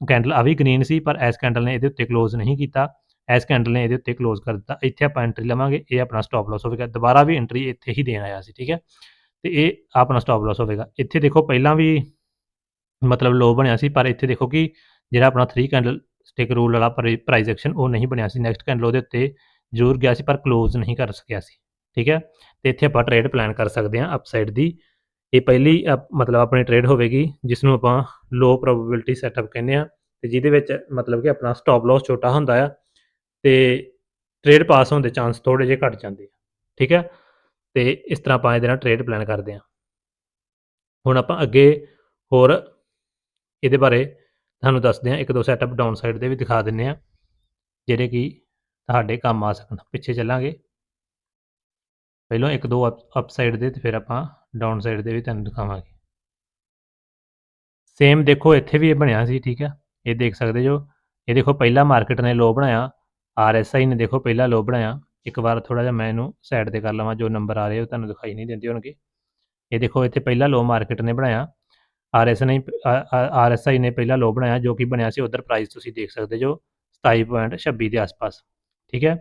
ਕੈਂਡਲ ਆ ਵੀ ਗ੍ਰੀਨ ਸੀ, ਪਰ ਐਸ ਕੈਂਡਲ ਨੇ ਇਹਦੇ ਉੱਤੇ ਕਲੋਜ਼ ਨਹੀਂ ਕੀਤਾ ਐਸ ਕੈਂਡਲ ਨੇ ਇਹਦੇ ਉੱਤੇ ਕਲੋਜ਼ ਕਰ ਦਿੱਤਾ, ਇੱਥੇ ਆਪਾਂ ਐਂਟਰੀ ਲਵਾਂਗੇ, ਇਹ ਆਪਣਾ ਸਟਾਪ ਲਾਸ ਹੋਵੇਗਾ, ਦੁਬਾਰਾ ਵੀ ਐਂਟਰੀ ਇੱਥੇ ਹੀ ਦੇਣ ਆਇਆ ਸੀ, ਠੀਕ ਹੈ, ਤੇ ਇਹ ਆਪਣਾ ਸਟਾਪ ਲਾਸ ਹੋਵੇਗਾ, ਇੱਥੇ ਦੇਖੋ ਪਹਿਲਾਂ ਵੀ ਮਤਲਬ ਲੋ ਬਣਿਆ ਸੀ, ਪਰ ਇੱਥੇ ਦੇਖੋ ਕਿ ਜਿਹੜਾ ਆਪਣਾ 3 ਕੈਂਡਲ ਸਟਿਕ ਰੂਲ ਵਾਲਾ ਪ੍ਰਾਈਸ ਐਕਸ਼ਨ ਉਹ ਨਹੀਂ ਬਣਿਆ ਸੀ ਨੈਕਸਟ ਕੈਂਡਲ ਉਹਦੇ ਉੱਤੇ ਜ਼ਰੂਰ ਗਿਆ ਸੀ, ਪਰ ਕਲੋਜ਼ ਨਹੀਂ ਕਰ ਸਕਿਆ ਸੀ। ਠੀਕ ਹੈ? ਤੇ ਇੱਥੇ ਆਪਾਂ ਟ੍ਰੇਡ ਪਲਾਨ ਕਰ ਸਕਦੇ ਹਾਂ ਅਪਸਾਈਡ ਦੀ। ਇਹ ਪਹਿਲੀ ਅਪ- ਮਤਲਬ ਆਪਣੀ ਟ੍ਰੇਡ ਹੋਵੇਗੀ ਜਿਸ ਨੂੰ ਆਪਾਂ ਲੋ ਪ੍ਰੋਬੇਬਿਲਿਟੀ ਸੈਟਅਪ ਕਹਿੰਦੇ ਆ ਤੇ ਜਿਹਦੇ ਵਿੱਚ ਮਤਲਬ ਕਿ ਆਪਣਾ ਸਟਾਪ ਲਾਸ ਛੋਟਾ ਹੁੰਦਾ ਆ ਤੇ ਟ੍ਰੇਡ ਪਾਸ ਹੋਣ ਦੇ ਚਾਂਸ ਥੋੜੇ ਜਿਹੇ ਘਟ ਜਾਂਦੇ ਆ, ਠੀਕ ਹੈ? ਤੇ ਇਸ ਤਰ੍ਹਾਂ ਆਪਾਂ ਇਹਦੇ ਨਾਲ ਟ੍ਰੇਡ ਪਲਾਨ ਕਰਦੇ ਆ ਹੁਣ ਆਪਾਂ ਅੱਗੇ ਹੋਰ ਇਹਦੇ ਬਾਰੇ ਤੁਹਾਨੂੰ ਦੱਸਦੇ ਆ ਇੱਕ ਦੋ ਸੈਟਅਪ ਡਾਊਨ ਸਾਈਡ ਦੇ ਵੀ ਦਿਖਾ ਦਿੰਨੇ ਆ ਜਿਹੜੇ ਕਿ ਤੁਹਾਡੇ ਕੰਮ ਆ ਸਕਣ। ਪਿੱਛੇ ਚੱਲਾਂਗੇ। ਪਹਿਲਾਂ ਇੱਕ ਦੋ ਅਪ ਸਾਈਡ ਦੇ ਤੇ ਫਿਰ ਆਪਾਂ ਡਾਊਨ ਸਾਈਡ ਦੇ ਵੀ ਤੁਹਾਨੂੰ ਦਿਖਾਵਾਂਗੇ। ਸੇਮ ਦੇਖੋ, ਇੱਥੇ ਵੀ ਇਹ ਬਣਿਆ ਸੀ, ਠੀਕ ਹੈ? ਇਹ ਦੇਖ ਸਕਦੇ ਜੋ? ਇਹ ਦੇਖੋ, ਪਹਿਲਾ ਮਾਰਕੀਟ ਨੇ ਲੋ ਬਣਾਇਆ। ਆਰਐਸਆਈ ਨੇ ਦੇਖੋ, ਪਹਿਲਾ ਲੋ ਬਣਾਇਆ। ਇੱਕ ਵਾਰ ਥੋੜਾ ਜਿਹਾ ਮੈਂ ਇਹਨੂੰ ਸਾਈਡ ਤੇ ਕਰ ਲਵਾਂ, ਜੋ ਨੰਬਰ ਆ ਰਹੇ ਉਹ ਤੁਹਾਨੂੰ ਦਿਖਾਈ ਨਹੀਂ ਦਿੰਦੇ ਹੋਣਗੇ। ਇਹ ਦੇਖੋ, ਇੱਥੇ ਪਹਿਲਾ ਲੋ ਮਾਰਕੀਟ ਨੇ ਬਣਾਇਆ। ਆਰਐਸ ਨੇ ਆਰਐਸਆਈ ਨੇ ਪਹਿਲਾ ਲੋ ਬਣਾਇਆ, ਜੋ ਕਿ ਬਣਿਆ ਸੀ ਉਧਰ ਪ੍ਰਾਈਸ ਤੁਸੀਂ ਦੇਖ ਸਕਦੇ ਜੋ? 27.26 ਦੇ ਆਸ-ਪਾਸ, ਠੀਕ ਹੈ?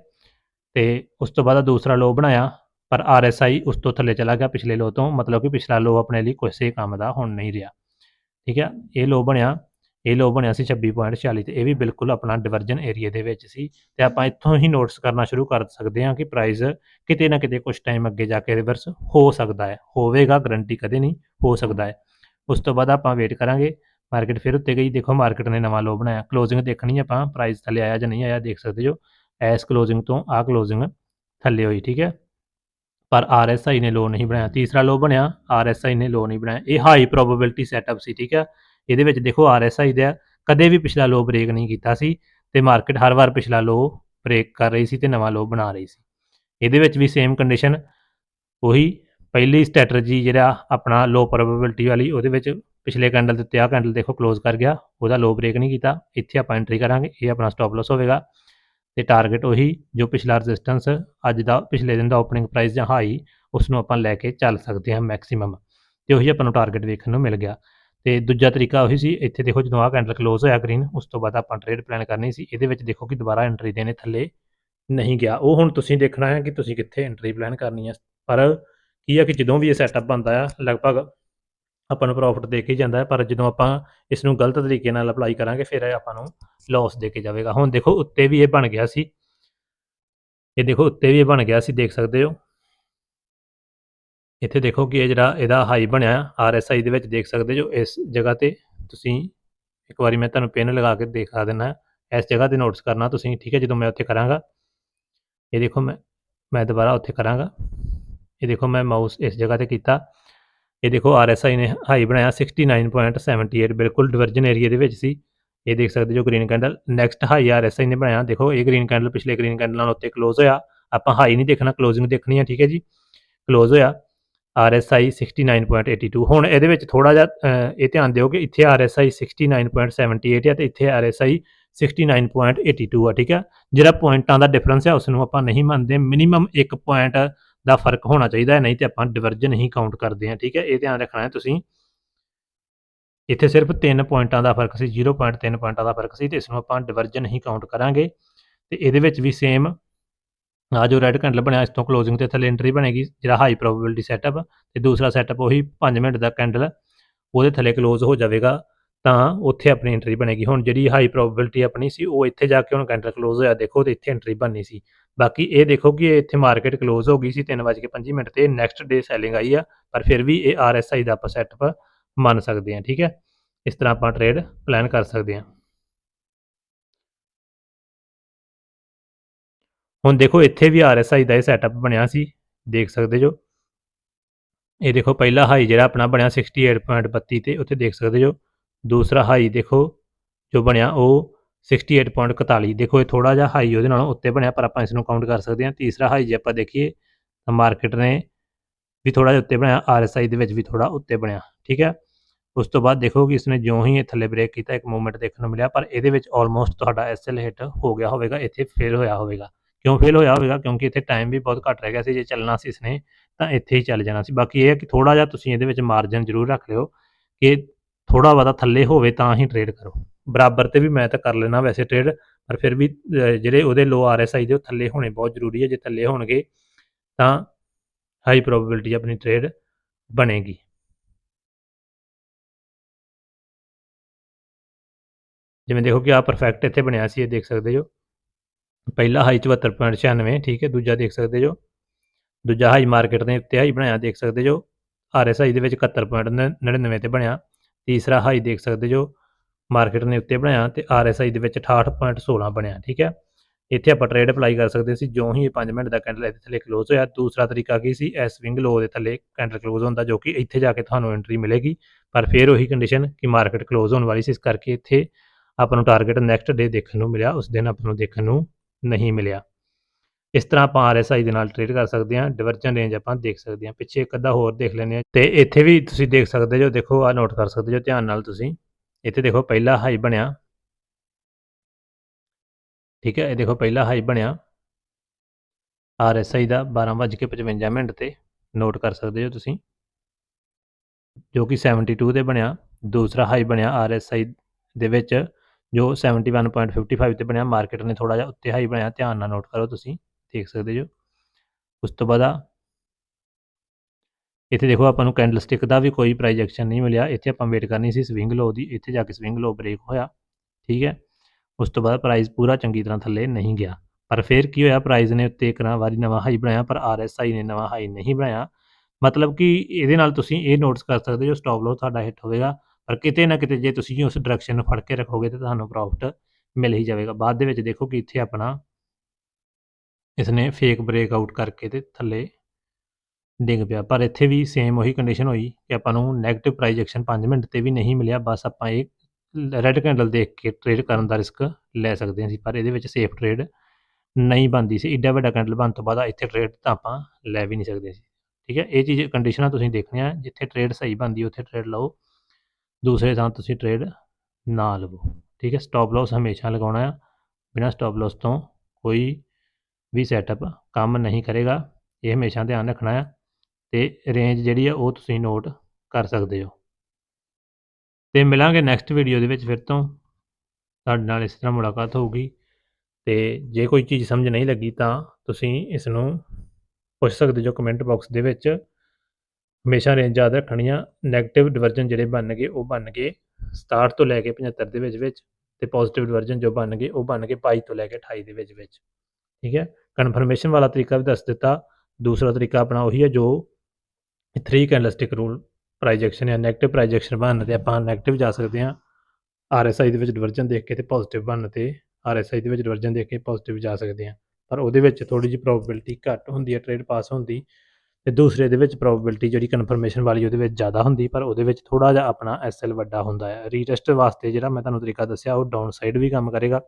ਤੇ ਉਸ ਤੋਂ ਬਾਅਦ ਦੂਸਰਾ ਲੋ ਬਣਾਇਆ। ਪਰ ਆਰਐਸਆਈ ਉਸ ਤੋਂ ਥੱਲੇ ਚਲਾ ਗਿਆ ਪਿਛਲੇ ਲੋ ਤੋਂ, ਮਤਲਬ ਕਿ ਪਿਛਲਾ ਲੋ ਆਪਣੇ ਲਈ ਕਿਸੇ ਕੰਮ ਦਾ ਹੁਣ ਨਹੀਂ ਰਿਹਾ। ਠੀਕ ਹੈ, ਇਹ ਲੋ ਬਣਿਆ, ਇਹ ਲੋ ਬਣਿਆ ਸੀ 26.46 ਤੇ ਇਹ ਵੀ ਬਿਲਕੁਲ ਆਪਣਾ ਡਿਵਰਜਨ ਏਰੀਆ ਦੇ ਵਿੱਚ ਸੀ ਤੇ ਆਪਾਂ ਇੱਥੋਂ ਹੀ ਨੋਟਸ ਕਰਨਾ ਸ਼ੁਰੂ ਕਰ ਸਕਦੇ ਹਾਂ ਕਿ ਪ੍ਰਾਈਸ ਕਿਤੇ ਨਾ ਕਿਤੇ ਕੁਝ ਟਾਈਮ ਅੱਗੇ ਜਾ ਕੇ ਰਿਵਰਸ ਹੋ ਸਕਦਾ ਹੈ। ਹੋਵੇਗਾ ਗਰੰਟੀ ਕਦੇ ਨਹੀਂ ਹੋ ਸਕਦਾ ਹੈ। ਉਸ ਤੋਂ ਬਾਅਦ ਆਪਾਂ ਵੇਟ ਕਰਾਂਗੇ ਮਾਰਕੀਟ ਫਿਰ ਉੱਤੇ ਗਈ, ਦੇਖੋ ਮਾਰਕੀਟ ਨੇ ਨਵਾਂ ਲੋ ਬਣਾਇਆ। ਕਲੋਜ਼ਿੰਗ ਦੇਖਣੀ ਆਪਾਂ ਪ੍ਰਾਈਸ ਥੱਲੇ ਆਇਆ ਜਾਂ ਨਹੀਂ ਆਇਆ, ਦੇਖ ਸਕਦੇ ਜੋ ਐਸ ਕਲੋਜ਼ਿੰਗ ਤੋਂ ਆ ਕਲੋਜ਼ਿੰਗ ਥੱਲੇ ਹੋਈ, ਠੀਕ ਹੈ। ਪਰ ਆਰਐਸਆਈ ਨੇ ਲੋ ਨਹੀਂ ਬਣਾਇਆ। ਤੀਸਰਾ ਲੋ ਬਣਿਆ ਆਰਐਸਆਈ ਨੇ ਲੋ ਨਹੀਂ ਬਣਾਇਆ। ਇਹ ਹਾਈ ਪ੍ਰੋਬੇਬਿਲਟੀ ਸੈਟਅਪ ਸੀ, ਠੀਕ ਹੈ? ਇਹਦੇ ਵਿੱਚ ਦੇਖੋ ਆਰਐਸਆਈ ਦਾ ਕਦੇ ਵੀ ਪਿਛਲਾ ਲੋ ਬ੍ਰੇਕ ਨਹੀਂ ਕੀਤਾ ਸੀ ਤੇ ਮਾਰਕੀਟ ਹਰ ਵਾਰ ਪਿਛਲਾ ਲੋ ਬ੍ਰੇਕ ਕਰ ਰਹੀ ਸੀ ਤੇ ਨਵਾਂ ਲੋ ਬਣਾ ਰਹੀ ਸੀ। ਇਹਦੇ ਵਿੱਚ ਵੀ ਸੇਮ ਕੰਡੀਸ਼ਨ ਉਹੀ ਪਹਿਲੀ ਸਟ੍ਰੈਟਜੀ ਜਿਹੜਾ ਆਪਣਾ ਲੋ ਪ੍ਰੋਬੇਬਿਲਟੀ ਵਾਲੀ, ਉਹਦੇ ਵਿੱਚ ਪਿਛਲੇ ਕੈਂਡਲ ਦੇ ਉੱਤੇ ਆ ਕੈਂਡਲ ਦੇਖੋ ক্লোਜ਼ ਕਰ ਗਿਆ, ਉਹਦਾ ਲੋ ਬ੍ਰੇਕ ਨਹੀਂ ਕੀਤਾ। ਇੱਥੇ ਆਪਾਂ ਐਂਟਰੀ ਕਰਾਂਗੇ, ਇਹ ਆਪਣਾ ਸਟਾਪ ਲਾਸ ਹੋਵੇਗਾ। ਤੇ ਟਾਰਗੇਟ ਉਹੀ ਜੋ ਪਿਛਲਾ ਰੈਜ਼ਿਸਟੈਂਸ ਅੱਜ ਦਾ, ਪਿਛਲੇ ਦਿਨ ਦਾ ਓਪਨਿੰਗ ਪ੍ਰਾਈਸ ਜਾਂ ਹਾਈ ਉਸ ਨੂੰ ਆਪਾਂ ਲੈ ਕੇ ਚੱਲ ਸਕਦੇ ਹਾਂ ਮੈਕਸਿਮਮ ਤੇ ਉਹੀ ਆਪਾਂ ਨੂੰ ਟਾਰਗੇਟ ਵੇਖਣ ਨੂੰ ਮਿਲ ਗਿਆ। ਤੇ ਦੂਜਾ ਤਰੀਕਾ ਉਹੀ ਸੀ, ਇੱਥੇ ਦੇਖੋ ਜਦੋਂ ਆ ਕੈਂਡਲ ਕਲੋਜ਼ ਹੋਇਆ ਗ੍ਰੀਨ ਉਸ ਤੋਂ ਬਾਅਦ ਆਪਾਂ ਟ੍ਰੇਡ ਪਲਾਨ ਕਰਨੀ ਸੀ, ਇਹਦੇ ਵਿੱਚ ਦੇਖੋ ਕਿ ਦੁਬਾਰਾ ਐਂਟਰੀ ਦੇਣੇ ਥੱਲੇ ਨਹੀਂ ਗਿਆ। ਉਹ ਹੁਣ ਤੁਸੀਂ ਦੇਖਣਾ ਹੈ ਕਿ ਤੁਸੀਂ ਕਿੱਥੇ ਐਂਟਰੀ ਪਲਾਨ ਕਰਨੀ ਹੈ। ਪਰ ਕੀ ਆ ਕਿ ਜਦੋਂ ਵੀ ਇਹ ਸੈਟਅਪ ਬਣਦਾ ਆ, ਲਗਭਗ ਆਪਾਂ ਨੂੰ ਪ੍ਰੋਫਿਟ ਦੇ ਕੇ ਹੀ ਜਾਂਦਾ ਹੈ, ਪਰ ਜਦੋਂ ਆਪਾਂ ਇਸ ਨੂੰ ਗਲਤ ਤਰੀਕੇ ਨਾਲ ਅਪਲਾਈ ਕਰਾਂਗੇ, ਫਿਰ ਇਹ ਆਪਾਂ ਨੂੰ ਲਾਸ ਦੇ ਕੇ ਜਾਵੇਗਾ। ਹੁਣ ਦੇਖੋ, ਉੱਤੇ ਵੀ ਇਹ ਬਣ ਗਿਆ ਸੀ। ਇਹ ਦੇਖੋ, ਉੱਤੇ ਵੀ ਇਹ ਬਣ ਗਿਆ ਸੀ, ਦੇਖ ਸਕਦੇ ਹੋ। ਇੱਥੇ ਦੇਖੋ ਕਿ ਇਹ ਜਿਹੜਾ ਇਹਦਾ ਹਾਈ ਬਣਿਆ ਆਰਐਸਆਈ ਦੇ ਵਿੱਚ ਦੇਖ ਸਕਦੇ ਜੋ ਇਸ ਜਗ੍ਹਾ ਤੇ ਤੁਸੀਂ ਇੱਕ ਵਾਰੀ ਮੈਂ ਤੁਹਾਨੂੰ ਪਿਨ ਲਗਾ ਕੇ ਦਿਖਾ ਦਿੰਦਾ ਇਸ ਜਗ੍ਹਾ ਤੇ ਨੋਟਿਸ ਕਰਨਾ ਤੁਸੀਂ, ਠੀਕ ਹੈ, ਜਦੋਂ ਮੈਂ ਉੱਥੇ ਕਰਾਂਗਾ। ਇਹ ਦੇਖੋ ਮੈਂ ਮੈਂ ਦੁਬਾਰਾ ਉੱਥੇ ਕਰਾਂਗਾ। ਇਹ ਦੇਖੋ ਮੈਂ ਮਾਊਸ ਇਸ ਜਗ੍ਹਾ ਤੇ ਕੀਤਾ। ਇਹ ਦੇਖੋ RSI ਨੇ ਹਾਈ ਬਣਾਇਆ 69.78 ਬਿਲਕੁਲ ਡਿਵਰਜਨ ਏਰੀਆ ਦੇ ਵਿੱਚ ਸੀ। ਇਹ ਦੇਖ ਸਕਦੇ ਜੋ green candle next high RSI ਨੇ ਬਣਾਇਆ। ਦੇਖੋ, ਇਹ ਗ੍ਰੀਨ ਕੈਂਡਲ ਪਿਛਲੇ ਗ੍ਰੀਨ ਕੈਂਡਲ ਨਾਲ ਉੱਤੇ ਕਲੋਜ਼ ਹੋਇਆ। ਆਪਾਂ ਹਾਈ ਨਹੀਂ ਦੇਖਣਾ ਕਲੋਜ਼ਿੰਗ ਦੇਖਣੀ ਹੈ ਠੀਕ ਹੈ ਜੀ। ਕਲੋਜ਼ ਹੋਇਆ। RSI 69.82 ਹੁਣ ਇਹਦੇ ਵਿੱਚ ਥੋੜਾ ਜਿਹਾ ਇਹ ਧਿਆਨ ਦਿਓ ਕਿ ਇੱਥੇ RSI 69.78 ਹੈ ਤੇ ਇੱਥੇ RSI 69.82 ਆ, ਠੀਕ ਹੈ। ਜਿਹੜਾ ਪੁਆਇੰਟਾਂ ਦਾ ਡਿਫਰੈਂਸ ਹੈ ਉਸ ਨੂੰ ਆਪਾਂ ਨਹੀਂ ਮੰਨਦੇ। ਮਿਨੀਮਮ 1 ਪੁਆਇੰਟ ਦਾ ਫ਼ਰਕ ਹੋਣਾ ਚਾਹੀਦਾ ਹੈ, ਨਹੀਂ ਤੇ ਆਪਾਂ ਡਿਵਰਜਨ ਹੀ ਕਾਊਂਟ ਕਰਦੇ ਹਾਂ, ਠੀਕ ਹੈ? ਇਹ ਧਿਆਨ ਰੱਖਣਾ ਹੈ ਤੁਸੀਂ। ਇੱਥੇ ਸਿਰਫ 3 ਪੁਆਇੰਟਾਂ ਦਾ ਫ਼ਰਕ ਸੀ 0.3 ਪੁਆਇੰਟਾਂ ਦਾ ਫ਼ਰਕ ਸੀ ਤੇ ਇਸ ਨੂੰ ਆਪਾਂ ਡਿਵਰਜਨ ਹੀ ਕਾਊਂਟ ਕਰਾਂਗੇ। ਤੇ ਇਹਦੇ ਵਿੱਚ ਵੀ ਸੇਮ ਆ ਜੋ ਰੈੱਡ ਕੈਂਡਲ ਬਣਿਆ, ਇਸ ਤੋਂ ਕਲੋਜ਼ਿੰਗ ਤੇ ਥੱਲੇ ਐਂਟਰੀ ਬਣੇਗੀ, ਜਿਹੜਾ ਹਾਈ ਪ੍ਰੋਬੇਬਿਲਿਟੀ ਸੈਟਅਪ ਤੇ ਦੂਸਰਾ ਸੈਟਅਪ ਉਹੀ 5 ਮਿੰਟ ਦਾ ਕੈਂਡਲ ਉਹਦੇ ਥੱਲੇ ਕਲੋਜ਼ ਹੋ ਜਾਵੇਗਾ, ਤਾਂ ਉੱਥੇ ਆਪਣੀ ਐਂਟਰੀ ਬਣੇਗੀ। ਹੁਣ ਜਿਹੜੀ ਹਾਈ ਪ੍ਰੋਬੇਬਿਲਿਟੀ ਆਪਣੀ ਸੀ, ਉਹ ਇੱਥੇ ਜਾ ਕੇ ਹੁਣ ਕੈਂਡਲ ਕਲੋਜ਼ ਹੋਇਆ, ਦੇਖੋ ਤੇ ਇੱਥੇ ਐਂਟਰੀ ਬਣਨੀ ਸੀ। ਬਾਕੀ ਇਹ ਦੇਖੋ ਕਿ ਇਹ ਇੱਥੇ ਮਾਰਕੀਟ ਕਲੋਜ਼ ਹੋ ਗਈ ਸੀ 3:25 ਮਿੰਟ ਤੇ ਨੈਕਸਟ ਡੇ ਸੈਲਿੰਗ ਆਈ ਆ, ਪਰ ਫਿਰ ਵੀ ਇਹ ਆਰਐਸਆਈ ਦਾ ਆਪਾਂ ਸੈਟਅਪ ਮੰਨ ਸਕਦੇ ਹਾਂ, ਠੀਕ ਹੈ? ਇਸ ਤਰ੍ਹਾਂ ਆਪਾਂ ਟ੍ਰੇਡ ਪਲਾਨ ਕਰ ਸਕਦੇ ਹਾਂ। ਹੁਣ ਦੇਖੋ ਇੱਥੇ ਵੀ ਆਰਐਸਆਈ ਦਾ ਇਹ ਸੈਟਅਪ ਬਣਿਆ ਸੀ, ਦੇਖ ਸਕਦੇ ਜੋ। ਇਹ ਦੇਖੋ ਪਹਿਲਾ ਹਾਈ ਜਿਹੜਾ ਆਪਣਾ ਬਣਿਆ 68.32 ਤੇ, ਉੱਥੇ ਦੇਖ ਸਕਦੇ ਜੋ। ਦੂਸਰਾ ਹਾਈ ਦੇਖੋ, ਜੋ ਬਣਿਆ ਉਹ 68.41 ਦੇਖੋ, ਇਹ ਥੋੜਾ ਜਿਹਾ ਹਾਈ ਉਹਦੇ ਨਾਲੋਂ ਉੱਤੇ ਬਣਿਆ, ਪਰ ਆਪਾਂ ਇਸ ਨੂੰ ਕਾਊਂਟ ਕਰ ਸਕਦੇ ਹਾਂ। ਤੀਸਰਾ ਹਾਈ ਜੇ ਆਪਾਂ ਦੇਖੀਏ, ਤਾਂ ਮਾਰਕੀਟ ਨੇ ਵੀ ਥੋੜਾ ਜਿਹਾ ਉੱਤੇ ਬਣਿਆ ਆਰਐਸਆਈ ਦੇ ਵਿੱਚ ਵੀ ਥੋੜਾ ਉੱਤੇ ਬਣਿਆ, ਠੀਕ ਹੈ? ਉਸ ਤੋਂ ਬਾਅਦ ਦੇਖੋ ਕਿ ਇਸਨੇ ਜਿਉਂ ਹੀ ਇਹ ਥੱਲੇ ਬ੍ਰੇਕ ਕੀਤਾ, ਇੱਕ ਮੂਵਮੈਂਟ ਦੇਖਣ ਨੂੰ ਮਿਲਿਆ, ਪਰ ਇਹਦੇ ਵਿੱਚ ਆਲਮੋਸਟ ਤੁਹਾਡਾ ਐਸਐਲ ਹਿੱਟ ਹੋ ਗਿਆ ਹੋਵੇਗਾ, ਇੱਥੇ ਫੇਲ ਹੋਇਆ ਹੋਵੇਗਾ। ਕਿਉਂ ਫੇਲ ਹੋਇਆ ਹੋਵੇਗਾ? ਕਿਉਂਕਿ ਇੱਥੇ ਟਾਈਮ ਵੀ ਬਹੁਤ ਘੱਟ ਰਹਿ ਗਿਆ ਸੀ, ਜੇ ਚੱਲਣਾ ਸੀ ਇਸਨੇ, ਤਾਂ ਇੱਥੇ ਹੀ ਚੱਲ ਜਾਣਾ ਸੀ। ਬਾਕੀ ਇਹ ਹੈ ਕਿ ਥੋੜਾ ਜਿਹਾ ਤੁਸੀਂ ਇਹਦੇ ਵਿੱਚ ਮਾਰਜਨ ਜ਼ਰੂਰ ਰੱਖ ਲਿਓ, ਕਿ ਥੋੜਾ ਬਹੁਤਾ ਥੱਲੇ ਹੋਵੇ ਤਾਂ ਹੀ ਟ੍ਰੇਡ ਕਰੋ। ਬਰਾਬਰ ਤੇ ਵੀ ਮੈਂ ਤਾਂ ਕਰ ਲੈਣਾ ਵੈਸੇ ਟ੍ਰੇਡ ਪਰ ਫਿਰ ਵੀ ਜਿਹੜੇ ਉਹਦੇ ਲੋ ਆਰਐਸਆਈ ਦੇ ਉਹ ਥੱਲੇ ਹੋਣੇ ਬਹੁਤ ਜ਼ਰੂਰੀ ਹੈ ਜੇ ਥੱਲੇ ਹੋਣਗੇ ਤਾਂ ਹਾਈ ਪ੍ਰੋਬੇਬਿਲਟੀ ਆਪਣੀ ਟ੍ਰੇਡ ਬਣੇਗੀ। ਜਿਵੇਂ ਦੇਖੋ ਕਿ ਆ ਪਰਫੈਕਟ ਇੱਥੇ ਬਣਿਆ ਸੀ, ਇਹ ਦੇਖ ਸਕਦੇ ਜੋ ਪਹਿਲਾ ਹਾਈ 74.96 ਠੀਕ ਹੈ, ਦੂਜਾ ਦੇਖ ਸਕਦੇ ਜੋ ਦੂਜਾ ਹਾਈ ਮਾਰਕੀਟ ਦੇ ਉੱਤੇ ਹਾਈ ਬਣਾਇਆ ਦੇਖ ਸਕਦੇ ਜੋ ਆਰਐਸਆਈ ਦੇ ਵਿੱਚ 71.99 ਤੇ ਬਣਿਆ। ਤੀਸਰਾ ਹਾਈ ਦੇਖ ਸਕਦੇ ਜੋ ਮਾਰਕੀਟ ਨੇ ਉੱਤੇ ਬਣਾਇਆ ਤੇ ਆਰਐਸਆਈ ਦੇ ਵਿੱਚ 68.16 ਬਣਿਆ, ਠੀਕ ਹੈ? ਇੱਥੇ ਆਪਾਂ ਟ੍ਰੇਡ ਅਪਲਾਈ ਕਰ ਸਕਦੇ ਸੀ ਜੋ ਹੀ ਇਹ 5 ਮਿੰਟ ਦਾ ਕੈਂਡਲ ਇਹਦੇ ਥੱਲੇ ਕਲੋਜ਼ ਹੋਇਆ। ਦੂਸਰਾ ਤਰੀਕਾ ਕੀ ਸੀ? ਐਸ ਸਵਿੰਗ ਲੋ ਦੇ ਥੱਲੇ ਕੈਂਡਲ ਕਲੋਜ਼ ਹੁੰਦਾ, ਜੋ ਕਿ ਇੱਥੇ ਜਾ ਕੇ ਤੁਹਾਨੂੰ ਐਂਟਰੀ ਮਿਲੇਗੀ। ਪਰ ਫਿਰ ਉਹੀ ਕੰਡੀਸ਼ਨ ਕਿ ਮਾਰਕੀਟ ਕਲੋਜ਼ ਹੋਣ ਵਾਲੀ ਸੀ, ਇਸ ਕਰਕੇ ਇੱਥੇ ਆਪਾਂ ਨੂੰ ਟਾਰਗੇਟ ਨੈਕਸਟ ਡੇ ਦੇਖਣ ਨੂੰ ਮਿਲਿਆ, ਉਸ ਦਿਨ ਆਪਾਂ ਨੂੰ ਦੇਖਣ ਨੂੰ ਨਹੀਂ ਮਿਲਿਆ। ਇਸ ਤਰ੍ਹਾਂ ਆਪਾਂ ਆਰਐਸਆਈ ਦੇ ਨਾਲ ਟ੍ਰੇਡ ਕਰ ਸਕਦੇ ਹਾਂ ਡਿਵਰਜਨ ਰੇਂਜ ਆਪਾਂ ਦੇਖ ਸਕਦੇ ਹਾਂ। ਪਿੱਛੇ ਇੱਕ ਅੱਧਾ ਹੋਰ ਦੇਖ ਲੈਂਦੇ ਹਾਂ ਤੇ ਇੱਥੇ ਵੀ ਤੁਸੀਂ ਦੇਖ ਸਕਦੇ ਜੋ, ਦੇਖੋ ਆ ਨੋਟ ਕਰ ਸਕਦੇ ਜੋ, ਧਿਆਨ ਨਾਲ ਤੁਸੀਂ। ਇੱਥੇ ਦੇਖੋ ਪਹਿਲਾ ਹਾਈ ਬਣਿਆ। ਠੀਕ ਹੈ, ਇਹ ਦੇਖੋ ਪਹਿਲਾ ਹਾਈ ਬਣਿਆ। ਆਰ ਐੱਸ ਆਈ ਦਾ 12:55 ਮਿੰਟ ਤੇ ਨੋਟ ਕਰ ਸਕਦੇ ਹੋ ਤੁਸੀਂ। ਜੋ ਕਿ 72 ਤੇ ਬਣਿਆ। ਦੂਸਰਾ ਹਾਈ ਬਣਿਆ ਆਰ ਐੱਸ ਆਈ ਦੇ ਵਿੱਚ, ਜੋ 71.55 ਤੇ ਬਣਿਆ। ਮਾਰਕੀਟ ਨੇ ਥੋੜਾ ਜਿਹਾ ਉੱਤੇ ਹਾਈ ਬਣਾਇਆ ਧਿਆਨ ਨਾਲ ਨੋਟ ਕਰੋ ਤੁਸੀਂ, ਦੇਖ ਸਕਦੇ ਜੋ ਉਸ ਤੋਂ ਬਾਅਦ ਇੱਥੇ ਦੇਖੋ ਆਪਾਂ ਨੂੰ ਕੈਂਡਲ ਸਟਿਕ ਦਾ ਵੀ ਕੋਈ ਪ੍ਰਾਈਜ਼ ਐਕਸ਼ਨ ਨਹੀਂ ਮਿਲਿਆ। ਇੱਥੇ ਆਪਾਂ ਵੇਟ ਕਰਨੀ ਸੀ ਸਵਿੰਗ ਲੋ ਦੀ। ਇੱਥੇ ਜਾ ਕੇ ਸਵਿੰਗ ਲੋ ਬ੍ਰੇਕ ਹੋਇਆ। ਠੀਕ ਹੈ? ਉਸ ਤੋਂ ਬਾਅਦ ਪ੍ਰਾਈਜ਼ ਪੂਰਾ ਚੰਗੀ ਤਰ੍ਹਾਂ ਥੱਲੇ ਨਹੀਂ ਗਿਆ। ਪਰ ਫਿਰ ਕੀ ਹੋਇਆ? ਪ੍ਰਾਈਜ਼ ਨੇ ਉੱਤੇ ਇੱਕ ਨਾ ਵਾਰੀ ਨਵਾਂ ਹਾਈ ਬਣਾਇਆ, ਪਰ ਆਰਐਸਆਈ ਨੇ ਨਵਾਂ ਹਾਈ ਨਹੀਂ ਬਣਾਇਆ। ਮਤਲਬ ਕਿ ਇਹਦੇ ਨਾਲ ਤੁਸੀਂ ਇਹ ਨੋਟਸ ਕਰ ਸਕਦੇ ਹੋ ਸਟਾਪ ਲਾਸ ਤੁਹਾਡਾ ਹਿੱਟ ਹੋਵੇਗਾ। ਪਰ ਕਿਤੇ ਨਾ ਕਿਤੇ ਜੇ ਤੁਸੀਂ ਉਸ ਡਾਇਰੈਕਸ਼ਨ ਨੂੰ ਫੜ ਕੇ ਰੱਖੋਗੇ ਤਾਂ ਤੁਹਾਨੂੰ ਪ੍ਰੋਫਿਟ ਮਿਲ ਹੀ ਜਾਵੇਗਾ। ਬਾਅਦ ਦੇ ਵਿੱਚ ਦੇਖੋ ਕਿ ਇੱਥੇ ਆਪਣਾ ਇਸਨੇ ਫੇਕ ਬ੍ਰੇਕ ਆਊਟ ਕਰਕੇ ਤੇ ਥੱਲੇ ਡਿੱਗ ਪਿਆ। ਪਰ ਇੱਥੇ ਵੀ ਸੇਮ ਉਹੀ ਕੰਡੀਸ਼ਨ ਹੋਈ ਕਿ ਆਪਾਂ ਨੂੰ 네ਗੇਟਿਵ ਪ੍ਰਾਈਸ ਐਕਸ਼ਨ 5 ਮਿੰਟ ਤੇ ਵੀ ਨਹੀਂ ਮਿਲਿਆ। ਬਸ ਆਪਾਂ ਇਹ ਰੈੱਡ ਕੈਂਡਲ ਦੇਖ ਕੇ ਟ੍ਰੇਡ ਕਰਨ ਦਾ ਰਿਸਕ ਲੈ ਸਕਦੇ ਹਾਂ ਸੀ ਪਰ ਇਹਦੇ ਵਿੱਚ ਸੇਫ ਟ੍ਰੇਡ ਨਹੀਂ ਬਣਦੀ ਸੀ। ਏਡਾ ਵੱਡਾ ਕੈਂਡਲ ਬਣ ਤੋਂ ਬਾਅਦ ਇੱਥੇ ਟ੍ਰੇਡ ਤਾਂ ਆਪਾਂ ਲੈ ਵੀ ਨਹੀਂ ਸਕਦੇ ਸੀ। ਠੀਕ ਹੈ? ਇਹ ਚੀਜ਼ ਕੰਡੀਸ਼ਨਾਂ ਤੁਸੀਂ ਦੇਖਣੀਆਂ। ਜਿੱਥੇ ਟ੍ਰੇਡ ਸਹੀ ਬਣਦੀ, ਉੱਥੇ ਟ੍ਰੇਡ ਲਓ। ਦੂਸਰੇ ਥਾਂ ਤੁਸੀਂ ਟ੍ਰੇਡ ਨਾ ਲਵੋ। ਠੀਕ ਹੈ? ਸਟਾਪ ਲਾਸ ਹਮੇਸ਼ਾ ਲਗਾਉਣਾ ਆ। ਬਿਨਾਂ ਸਟਾਪ ਲਾਸ ਤੋਂ ਕੋਈ ਵੀ ਸੈਟਅਪ ਕੰਮ ਨਹੀਂ ਕਰੇਗਾ। ਇਹ ਹਮੇਸ਼ਾ ਧਿਆਨ ਰੱਖਣਾ ਆ। ਅਤੇ ਰੇਂਜ ਜਿਹੜੀ ਆ ਉਹ ਤੁਸੀਂ ਨੋਟ ਕਰ ਸਕਦੇ ਹੋ। ਤੇ ਮਿਲਾਂਗੇ ਨੈਕਸਟ ਵੀਡੀਓ ਦੇ ਵਿੱਚ ਫਿਰ ਤੋਂ। ਤੁਹਾਡੇ ਨਾਲ ਇਸ ਤਰ੍ਹਾਂ ਮੁਲਾਕਾਤ ਹੋਊਗੀ ਤੇ ਜੇ ਕੋਈ ਚੀਜ਼ ਸਮਝ ਨਹੀਂ ਲੱਗੀ ਤਾਂ ਤੁਸੀਂ ਇਸ ਨੂੰ ਪੁੱਛ ਸਕਦੇ ਜੋ ਕਮੈਂਟ ਬਾਕਸ ਦੇ ਵਿੱਚ। ਹਮੇਸ਼ਾ ਰੇਂਜ ਯਾਦ ਰੱਖਣੀਆਂ 네ਗੇਟਿਵ ਡਿਵਰਜਨ ਜਿਹੜੇ ਬਣ ਗਏ ਉਹ ਬਣ ਗਏ 67 ਤੋਂ ਲੈ ਕੇ 75 ਦੇ ਵਿੱਚ ਵਿੱਚ ਤੇ ਪੋਜ਼ਿਟਿਵ ਡਿਵਰਜਨ ਜੋ ਬਣ ਗਏ ਉਹ ਬਣ ਗਏ 22 ਤੋਂ ਲੈ ਕੇ 28 ਦੇ ਵਿੱਚ ਵਿੱਚ। ਠੀਕ ਹੈ? ਕਨਫਰਮੇਸ਼ਨ ਵਾਲਾ ਤਰੀਕਾ ਵੀ ਦੱਸ ਦਿੱਤਾ। ਦੂਸਰਾ ਤਰੀਕਾ ਆਪਣਾ ਉਹੀ ਹੈ ਜੋ 3 ਕੈਂਡਲਸਟਿਕ ਰੂਲ ਪ੍ਰਾਈਜੈਕਸ਼ਨ ਜਾਂ 네ਗੇਟਿਵ ਪ੍ਰਾਈਜੈਕਸ਼ਨ ਬਣਨ ਤੇ ਆਪਾਂ 네ਗੇਟਿਵ ਜਾ ਸਕਦੇ ਹਾਂ। ਆਰਐਸਆਈ ਦੇ ਵਿੱਚ ਡਿਵਰਜਨ ਦੇਖ ਕੇ ਤੇ ਪੋਜ਼ਿਟਿਵ ਬਣਨ ਤੇ ਆਰਐਸਆਈ ਦੇ ਵਿੱਚ ਡਿਵਰਜਨ ਦੇਖ ਕੇ ਪੋਜ਼ਿਟਿਵ ਜਾ ਸਕਦੇ ਹਾਂ। ਪਰ ਉਹਦੇ ਵਿੱਚ ਥੋੜੀ ਜਿਹੀ ਪ੍ਰੋਬੇਬਿਲਿਟੀ ਘੱਟ ਹੁੰਦੀ ਹੈ ਟ੍ਰੇਡ ਪਾਸ ਹੁੰਦੀ। ਦੀ ਤੇ ਦੂਸਰੇ ਦੇ ਵਿੱਚ ਪ੍ਰੋਬੇਬਿਲਿਟੀ ਜਿਹੜੀ ਕਨਫਰਮੇਸ਼ਨ ਵਾਲੀ ਉਹਦੇ ਵਿੱਚ ਜ਼ਿਆਦਾ ਹੁੰਦੀ, ਪਰ ਉਹਦੇ ਵਿੱਚ ਥੋੜਾ ਜਿਹਾ ਆਪਣਾ ਐਸਐਲ ਵੱਡਾ ਹੁੰਦਾ ਹੈ। ਰੀਟੈਸਟ ਵਾਸਤੇ ਜਿਹੜਾ ਮੈਂ ਤੁਹਾਨੂੰ ਤਰੀਕਾ ਦੱਸਿਆ, ਉਹ ਡਾਊਨ ਸਾਈਡ ਵੀ ਕੰਮ ਕਰੇਗਾ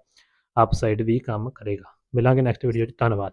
ਅਪ ਸਾਈਡ ਵੀ ਕੰਮ ਕਰੇਗਾ। ਮਿਲਾਂਗੇ ਨੈਕਸਟ ਵੀਡੀਓ 'ਚ, ਧੰਨਵਾਦ।